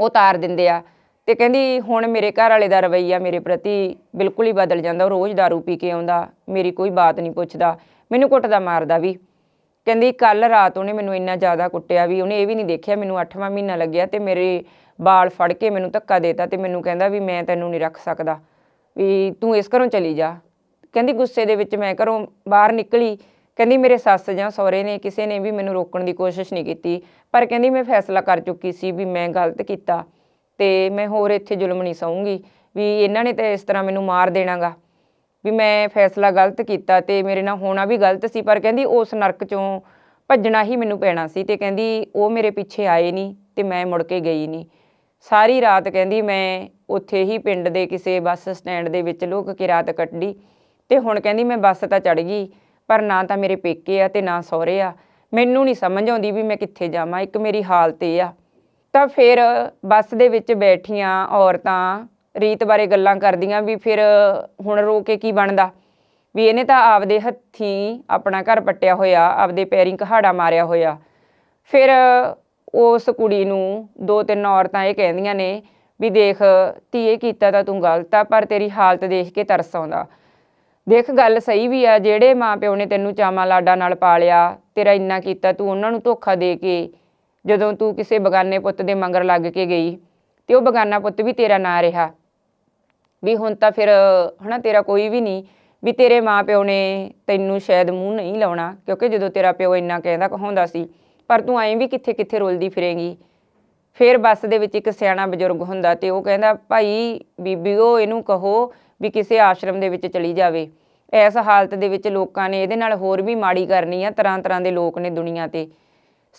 ਉਹ ਤਾਰ ਦਿੰਦੇ ਆ। ਤੇ ਕਹਿੰਦੀ ਹੁਣ ਮੇਰੇ ਘਰ ਵਾਲੇ ਦਾ ਰਵੱਈਆ ਮੇਰੇ ਪ੍ਰਤੀ ਬਿਲਕੁਲ ਹੀ ਬਦਲ ਜਾਂਦਾ, ਉਹ ਰੋਜ਼ दारू ਪੀ ਕੇ ਆਉਂਦਾ, ਮੇਰੀ ਕੋਈ ਬਾਤ ਨਹੀਂ ਪੁੱਛਦਾ, ਮੈਨੂੰ ਕੁੱਟਦਾ ਮਾਰਦਾ ਵੀ। ਕਹਿੰਦੀ ਕੱਲ ਰਾਤ ਉਹਨੇ ਮੈਨੂੰ ਇੰਨਾ ਜ਼ਿਆਦਾ ਕੁੱਟਿਆ ਵੀ ਉਹਨੇ ਇਹ ਵੀ ਨਹੀਂ ਦੇਖਿਆ, ਮੈਨੂੰ 8ਵਾਂ ਮਹੀਨਾ ਲੱਗਿਆ ਤੇ ਮੇਰੇ ਬਾਲ ਫੜ ਕੇ ਮੈਨੂੰ ਧੱਕਾ ਦੇਤਾ ਤੇ ਮੈਨੂੰ ਕਹਿੰਦਾ ਵੀ ਮੈਂ ਤੈਨੂੰ ਨਹੀਂ ਰੱਖ ਸਕਦਾ, ਵੀ ਤੂੰ ਇਸ ਘਰੋਂ ਚਲੀ ਜਾ। ਕਹਿੰਦੀ ਗੁੱਸੇ ਦੇ ਵਿੱਚ ਮੈਂ ਘਰੋਂ ਬਾਹਰ ਨਿਕਲੀ, ਕਹਿੰਦੀ ਮੇਰੇ ਸੱਸ ਜਾਂ ਸਹੁਰੇ ਨੇ ਕਿਸੇ ਨੇ ਵੀ ਮੈਨੂੰ ਰੋਕਣ ਦੀ ਕੋਸ਼ਿਸ਼ ਨਹੀਂ ਕੀਤੀ, ਪਰ ਕਹਿੰਦੀ ਮੈਂ ਫੈਸਲਾ ਕਰ ਚੁੱਕੀ ਸੀ ਵੀ ਮੈਂ ਗਲਤ ਕੀਤਾ ਤੇ ਮੈਂ ਹੋਰ ਇੱਥੇ ਜ਼ੁਲਮ ਨਹੀਂ ਸਹੂੰਗੀ, ਵੀ ਇਹਨਾਂ ਨੇ ਤਾਂ ਇਸ ਤਰ੍ਹਾਂ ਮੈਨੂੰ ਮਾਰ ਦੇਣਾਗਾ। ਵੀ ਮੈਂ ਫੈਸਲਾ ਗਲਤ ਕੀਤਾ ਤੇ ਮੇਰੇ ਨਾਲ ਹੋਣਾ ਵੀ ਗਲਤ ਸੀ, ਪਰ ਕਹਿੰਦੀ ਉਸ ਨਰਕ ਚੋਂ ਭੱਜਣਾ ਹੀ ਮੈਨੂੰ ਪੈਣਾ ਸੀ ਤੇ ਕਹਿੰਦੀ ਉਹ ਮੇਰੇ ਪਿੱਛੇ ਆਏ ਨਹੀਂ ਤੇ ਮੈਂ ਮੁੜ ਕੇ ਗਈ ਨਹੀਂ। ਸਾਰੀ ਰਾਤ ਕਹਿੰਦੀ ਮੈਂ ਉੱਥੇ ਹੀ ਪਿੰਡ ਦੇ ਕਿਸੇ ਬੱਸ ਸਟੈਂਡ ਦੇ ਵਿੱਚ ਲੁਕ ਕੇ ਰਾਤ ਕੱਢੀ ਤੇ ਹੁਣ ਕਹਿੰਦੀ ਮੈਂ ਬੱਸ ਤਾਂ ਚੜ ਗਈ, ਪਰ ਨਾ ਤਾਂ ਮੇਰੇ ਪੇਕੇ ਆ ਤੇ ਨਾ ਸਹੁਰੇ ਆ। ਮੈਨੂੰ ਨਹੀਂ ਸਮਝ ਆਉਂਦੀ ਵੀ ਮੈਂ ਕਿੱਥੇ ਜਾਵਾਂ, ਇੱਕ ਮੇਰੀ ਹਾਲਤ ਇਹ ਆ। ਤਾਂ ਫਿਰ ਬੱਸ ਦੇ ਵਿੱਚ ਬੈਠੀਆਂ ਔਰਤਾਂ ਰੀਤ ਬਾਰੇ ਗੱਲਾਂ ਕਰਦੀਆਂ ਵੀ ਫਿਰ ਹੁਣ ਰੋ ਕੇ ਕੀ ਬਣਦਾ? ਵੀ ਇਹਨੇ ਤਾਂ ਆਪਦੇ ਹੱਥੀਂ ਆਪਣਾ ਘਰ ਪੱਟਿਆ ਹੋਇਆ, ਆਪਦੇ ਪੈਰੀਂ ਕਹਾੜਾ ਮਾਰਿਆ ਹੋਇਆ। ਫਿਰ ਉਸ ਕੁੜੀ ਨੂੰ ਦੋ ਤਿੰਨ ਔਰਤਾਂ ਇਹ ਕਹਿੰਦੀਆਂ ਨੇ ਵੀ ਦੇਖ, ਧੀਏ ਕੀਤਾ ਤਾਂ ਤੂੰ ਗਲਤ ਆ, ਪਰ ਤੇਰੀ ਹਾਲਤ ਦੇਖ ਕੇ ਤਰਸ ਆਉਂਦਾ। ਦੇਖ, ਗੱਲ ਸਹੀ ਵੀ ਆ, ਜਿਹੜੇ ਮਾਪਿਓ ਨੇ ਤੈਨੂੰ ਚਾਮਾ ਲਾਡਾ ਨਾਲ ਪਾਲਿਆ, ਤੇਰਾ ਇੰਨਾ ਕੀਤਾ, ਤੂੰ ਉਹਨਾਂ ਨੂੰ ਧੋਖਾ ਦੇ ਕੇ ਜਦੋਂ ਤੂੰ ਕਿਸੇ ਬਗਾਨੇ ਪੁੱਤ ਦੇ ਮੰਗਰ ਲੱਗ ਕੇ ਗਈ, ਤੇ ਉਹ ਬਗਾਨਾ ਪੁੱਤ ਵੀ ਤੇਰਾ ਨਾ ਰਿਹਾ। ਵੀ ਹੁਣ ਤਾਂ ਫਿਰ, ਹਨਾ, ਤੇਰਾ ਕੋਈ ਵੀ ਨਹੀਂ, ਵੀ ਤੇਰੇ ਮਾਪਿਓ ਨੇ ਤੈਨੂੰ ਸ਼ਾਇਦ ਮੂੰਹ ਨਹੀਂ ਲਾਉਣਾ, ਕਿਉਂਕਿ ਜਦੋਂ ਤੇਰਾ ਪਿਓ ਇੰਨਾ ਕਹਿੰਦਾ, ਕਹਾਉਂਦਾ ਸੀ, ਪਰ ਤੂੰ ਐਂ ਵੀ ਕਿੱਥੇ ਕਿੱਥੇ ਰੁਲਦੀ ਫਿਰੇਂਗੀ। ਫਿਰ ਬੱਸ ਦੇ ਵਿੱਚ ਇੱਕ ਸਿਆਣਾ ਬਜ਼ੁਰਗ ਹੁੰਦਾ ਤੇ ਉਹ ਕਹਿੰਦਾ, ਭਾਈ ਬੀਬੀਓ ਇਹਨੂੰ ਕਹੋ ਵੀ ਕਿਸੇ ਆਸ਼ਰਮ ਦੇ ਵਿੱਚ ਚਲੀ ਜਾਵੇ। ਇਸ ਹਾਲਤ ਦੇ ਵਿੱਚ ਲੋਕਾਂ ਨੇ ਇਹਦੇ ਨਾਲ ਹੋਰ ਵੀ ਮਾੜੀ ਕਰਨੀ ਆ ਤਰ੍ਹਾਂ ਤਰ੍ਹਾਂ ਦੇ ਲੋਕ ਨੇ ਦੁਨੀਆ ਤੇ।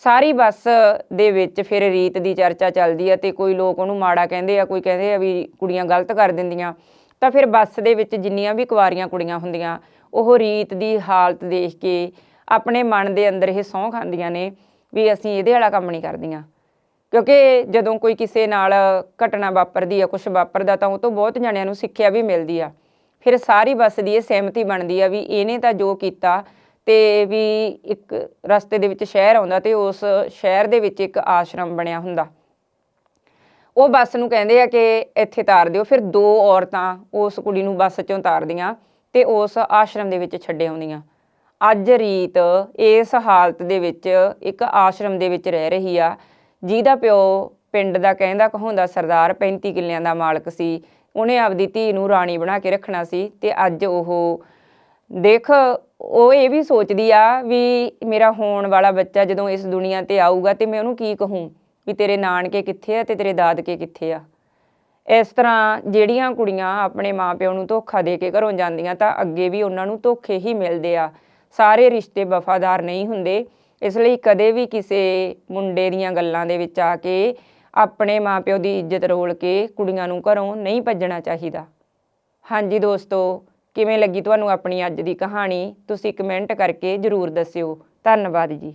ਸਾਰੀ ਬੱਸ ਦੇ ਵਿੱਚ ਫਿਰ ਰੀਤ ਦੀ ਚਰਚਾ ਚੱਲਦੀ ਆ ਤੇ ਕੋਈ ਲੋਕ ਉਹਨੂੰ ਮਾੜਾ ਕਹਿੰਦੇ ਆ, ਕੋਈ ਕਹਿੰਦੇ ਆ ਵੀ ਕੁੜੀਆਂ ਗਲਤ ਕਰ ਦਿੰਦੀਆਂ। ਤਾਂ ਫਿਰ ਬੱਸ ਦੇ ਵਿੱਚ ਜਿੰਨੀਆਂ ਵੀ ਕੁਵਾਰੀਆਂ ਕੁੜੀਆਂ ਹੁੰਦੀਆਂ, ਉਹ ਰੀਤ ਦੀ ਹਾਲਤ ਦੇਖ ਕੇ ਆਪਣੇ ਮਨ ਦੇ ਅੰਦਰ ਇਹ ਸਹੁੰ ਖਾਂਦੀਆਂ ਨੇ ਵੀ ਅਸੀਂ ਇਹਦੇ ਵਾਲਾ ਕੰਮ ਨਹੀਂ ਕਰਦੀਆਂ। ਕਿਉਂਕਿ ਜਦੋਂ ਕੋਈ ਕਿਸੇ ਨਾਲ ਘਟਨਾ ਵਾਪਰਦੀ ਆ ਕੁਝ ਵਾਪਰਦਾ ਤਾਂ ਉਹ ਤੋਂ ਬਹੁਤ ਜਣਿਆਂ ਨੂੰ ਸਿੱਖਿਆ ਵੀ ਮਿਲਦੀ ਆ। ਫਿਰ ਸਾਰੀ ਬੱਸ ਦੀ ਇਹ ਸਹਿਮਤੀ ਬਣਦੀ ਆ ਵੀ ਇਹਨੇ ਤਾਂ ਜੋ ਕੀਤਾ ਤੇ ਵੀ ਇੱਕ ਰਸਤੇ ਦੇ ਵਿੱਚ ਸ਼ਹਿਰ ਆਉਂਦਾ ਤੇ ਉਸ ਸ਼ਹਿਰ ਦੇ ਵਿੱਚ ਇੱਕ ਆਸ਼ਰਮ ਬਣਿਆ ਹੁੰਦਾ। ਉਹ ਬੱਸ ਨੂੰ ਕਹਿੰਦੇ ਆ ਕਿ ਇੱਥੇ ਤਾਰ ਦਿਓ, ਫਿਰ ਦੋ ਔਰਤਾਂ ਉਸ ਕੁੜੀ ਨੂੰ ਬੱਸ ਚੋਂ ਤਾਰਦੀਆਂ ਤੇ ਉਸ ਆਸ਼ਰਮ ਦੇ ਵਿੱਚ ਛੱਡ ਆਉਂਦੀਆਂ। ਅੱਜ ਰੀਤ ਇਸ ਹਾਲਤ ਦੇ ਵਿੱਚ ਇੱਕ ਆਸ਼ਰਮ ਦੇ ਵਿੱਚ ਰਹਿ ਰਹੀ ਆ, ਜਿਹਦਾ ਪਿਓ ਪਿੰਡ ਦਾ ਕਹਿੰਦਾ ਕਹਾਉਂਦਾ ਸਰਦਾਰ 35 ਕਿੱਲਿਆਂ ਦਾ ਮਾਲਕ ਸੀ। ਉਹਨੇ ਆਪਦੀ ਧੀ ਨੂੰ ਰਾਣੀ ਬਣਾ ਕੇ ਰੱਖਣਾ ਸੀ ਤੇ ਅੱਜ ਉਹ ਦੇਖ, ਉਹ ਇਹ ਵੀ ਸੋਚਦੀ ਆ ਵੀ ਮੇਰਾ ਹੋਣ ਵਾਲਾ ਬੱਚਾ ਜਦੋਂ ਇਸ ਦੁਨੀਆ ਤੇ ਆਊਗਾ ਤੇ ਮੈਂ ਉਹਨੂੰ ਕੀ ਕਹੂੰ? ਵੀ ਤੇਰੇ ਨਾਨਕੇ ਕਿੱਥੇ ਆ ਤੇ ਤੇਰੇ ਦਾਦਕੇ ਕਿੱਥੇ ਆ? ਇਸ ਤਰ੍ਹਾਂ ਜਿਹੜੀਆਂ ਕੁੜੀਆਂ ਆਪਣੇ ਮਾਪਿਆਂ ਨੂੰ ਧੋਖਾ ਦੇ ਕੇ ਘਰੋਂ ਜਾਂਦੀਆਂ ਤਾਂ ਅੱਗੇ ਵੀ ਉਹਨਾਂ ਨੂੰ ਧੋਖੇ ਹੀ ਮਿਲਦੇ ਆ। ਸਾਰੇ ਰਿਸ਼ਤੇ ਵਫਾਦਾਰ ਨਹੀਂ ਹੁੰਦੇ। ਇਸ ਲਈ ਕਦੇ ਵੀ ਕਿਸੇ ਮੁੰਡੇ ਦੀਆਂ ਗੱਲਾਂ ਦੇ ਵਿੱਚ ਆ ਕੇ ਆਪਣੇ ਮਾਪਿਓ ਦੀ ਇੱਜ਼ਤ ਰੋਲ ਕੇ ਕੁੜੀਆਂ ਨੂੰ ਘਰੋਂ ਨਹੀਂ ਭੱਜਣਾ ਚਾਹੀਦਾ। ਹਾਂਜੀ ਦੋਸਤੋ ਕਿਵੇਂ ਲੱਗੀ ਤੁਹਾਨੂੰ ਆਪਣੀ ਅੱਜ ਦੀ ਕਹਾਣੀ? ਤੁਸੀਂ ਕਮੈਂਟ ਕਰਕੇ ਜਰੂਰ ਦੱਸਿਓ। ਧੰਨਵਾਦ ਜੀ।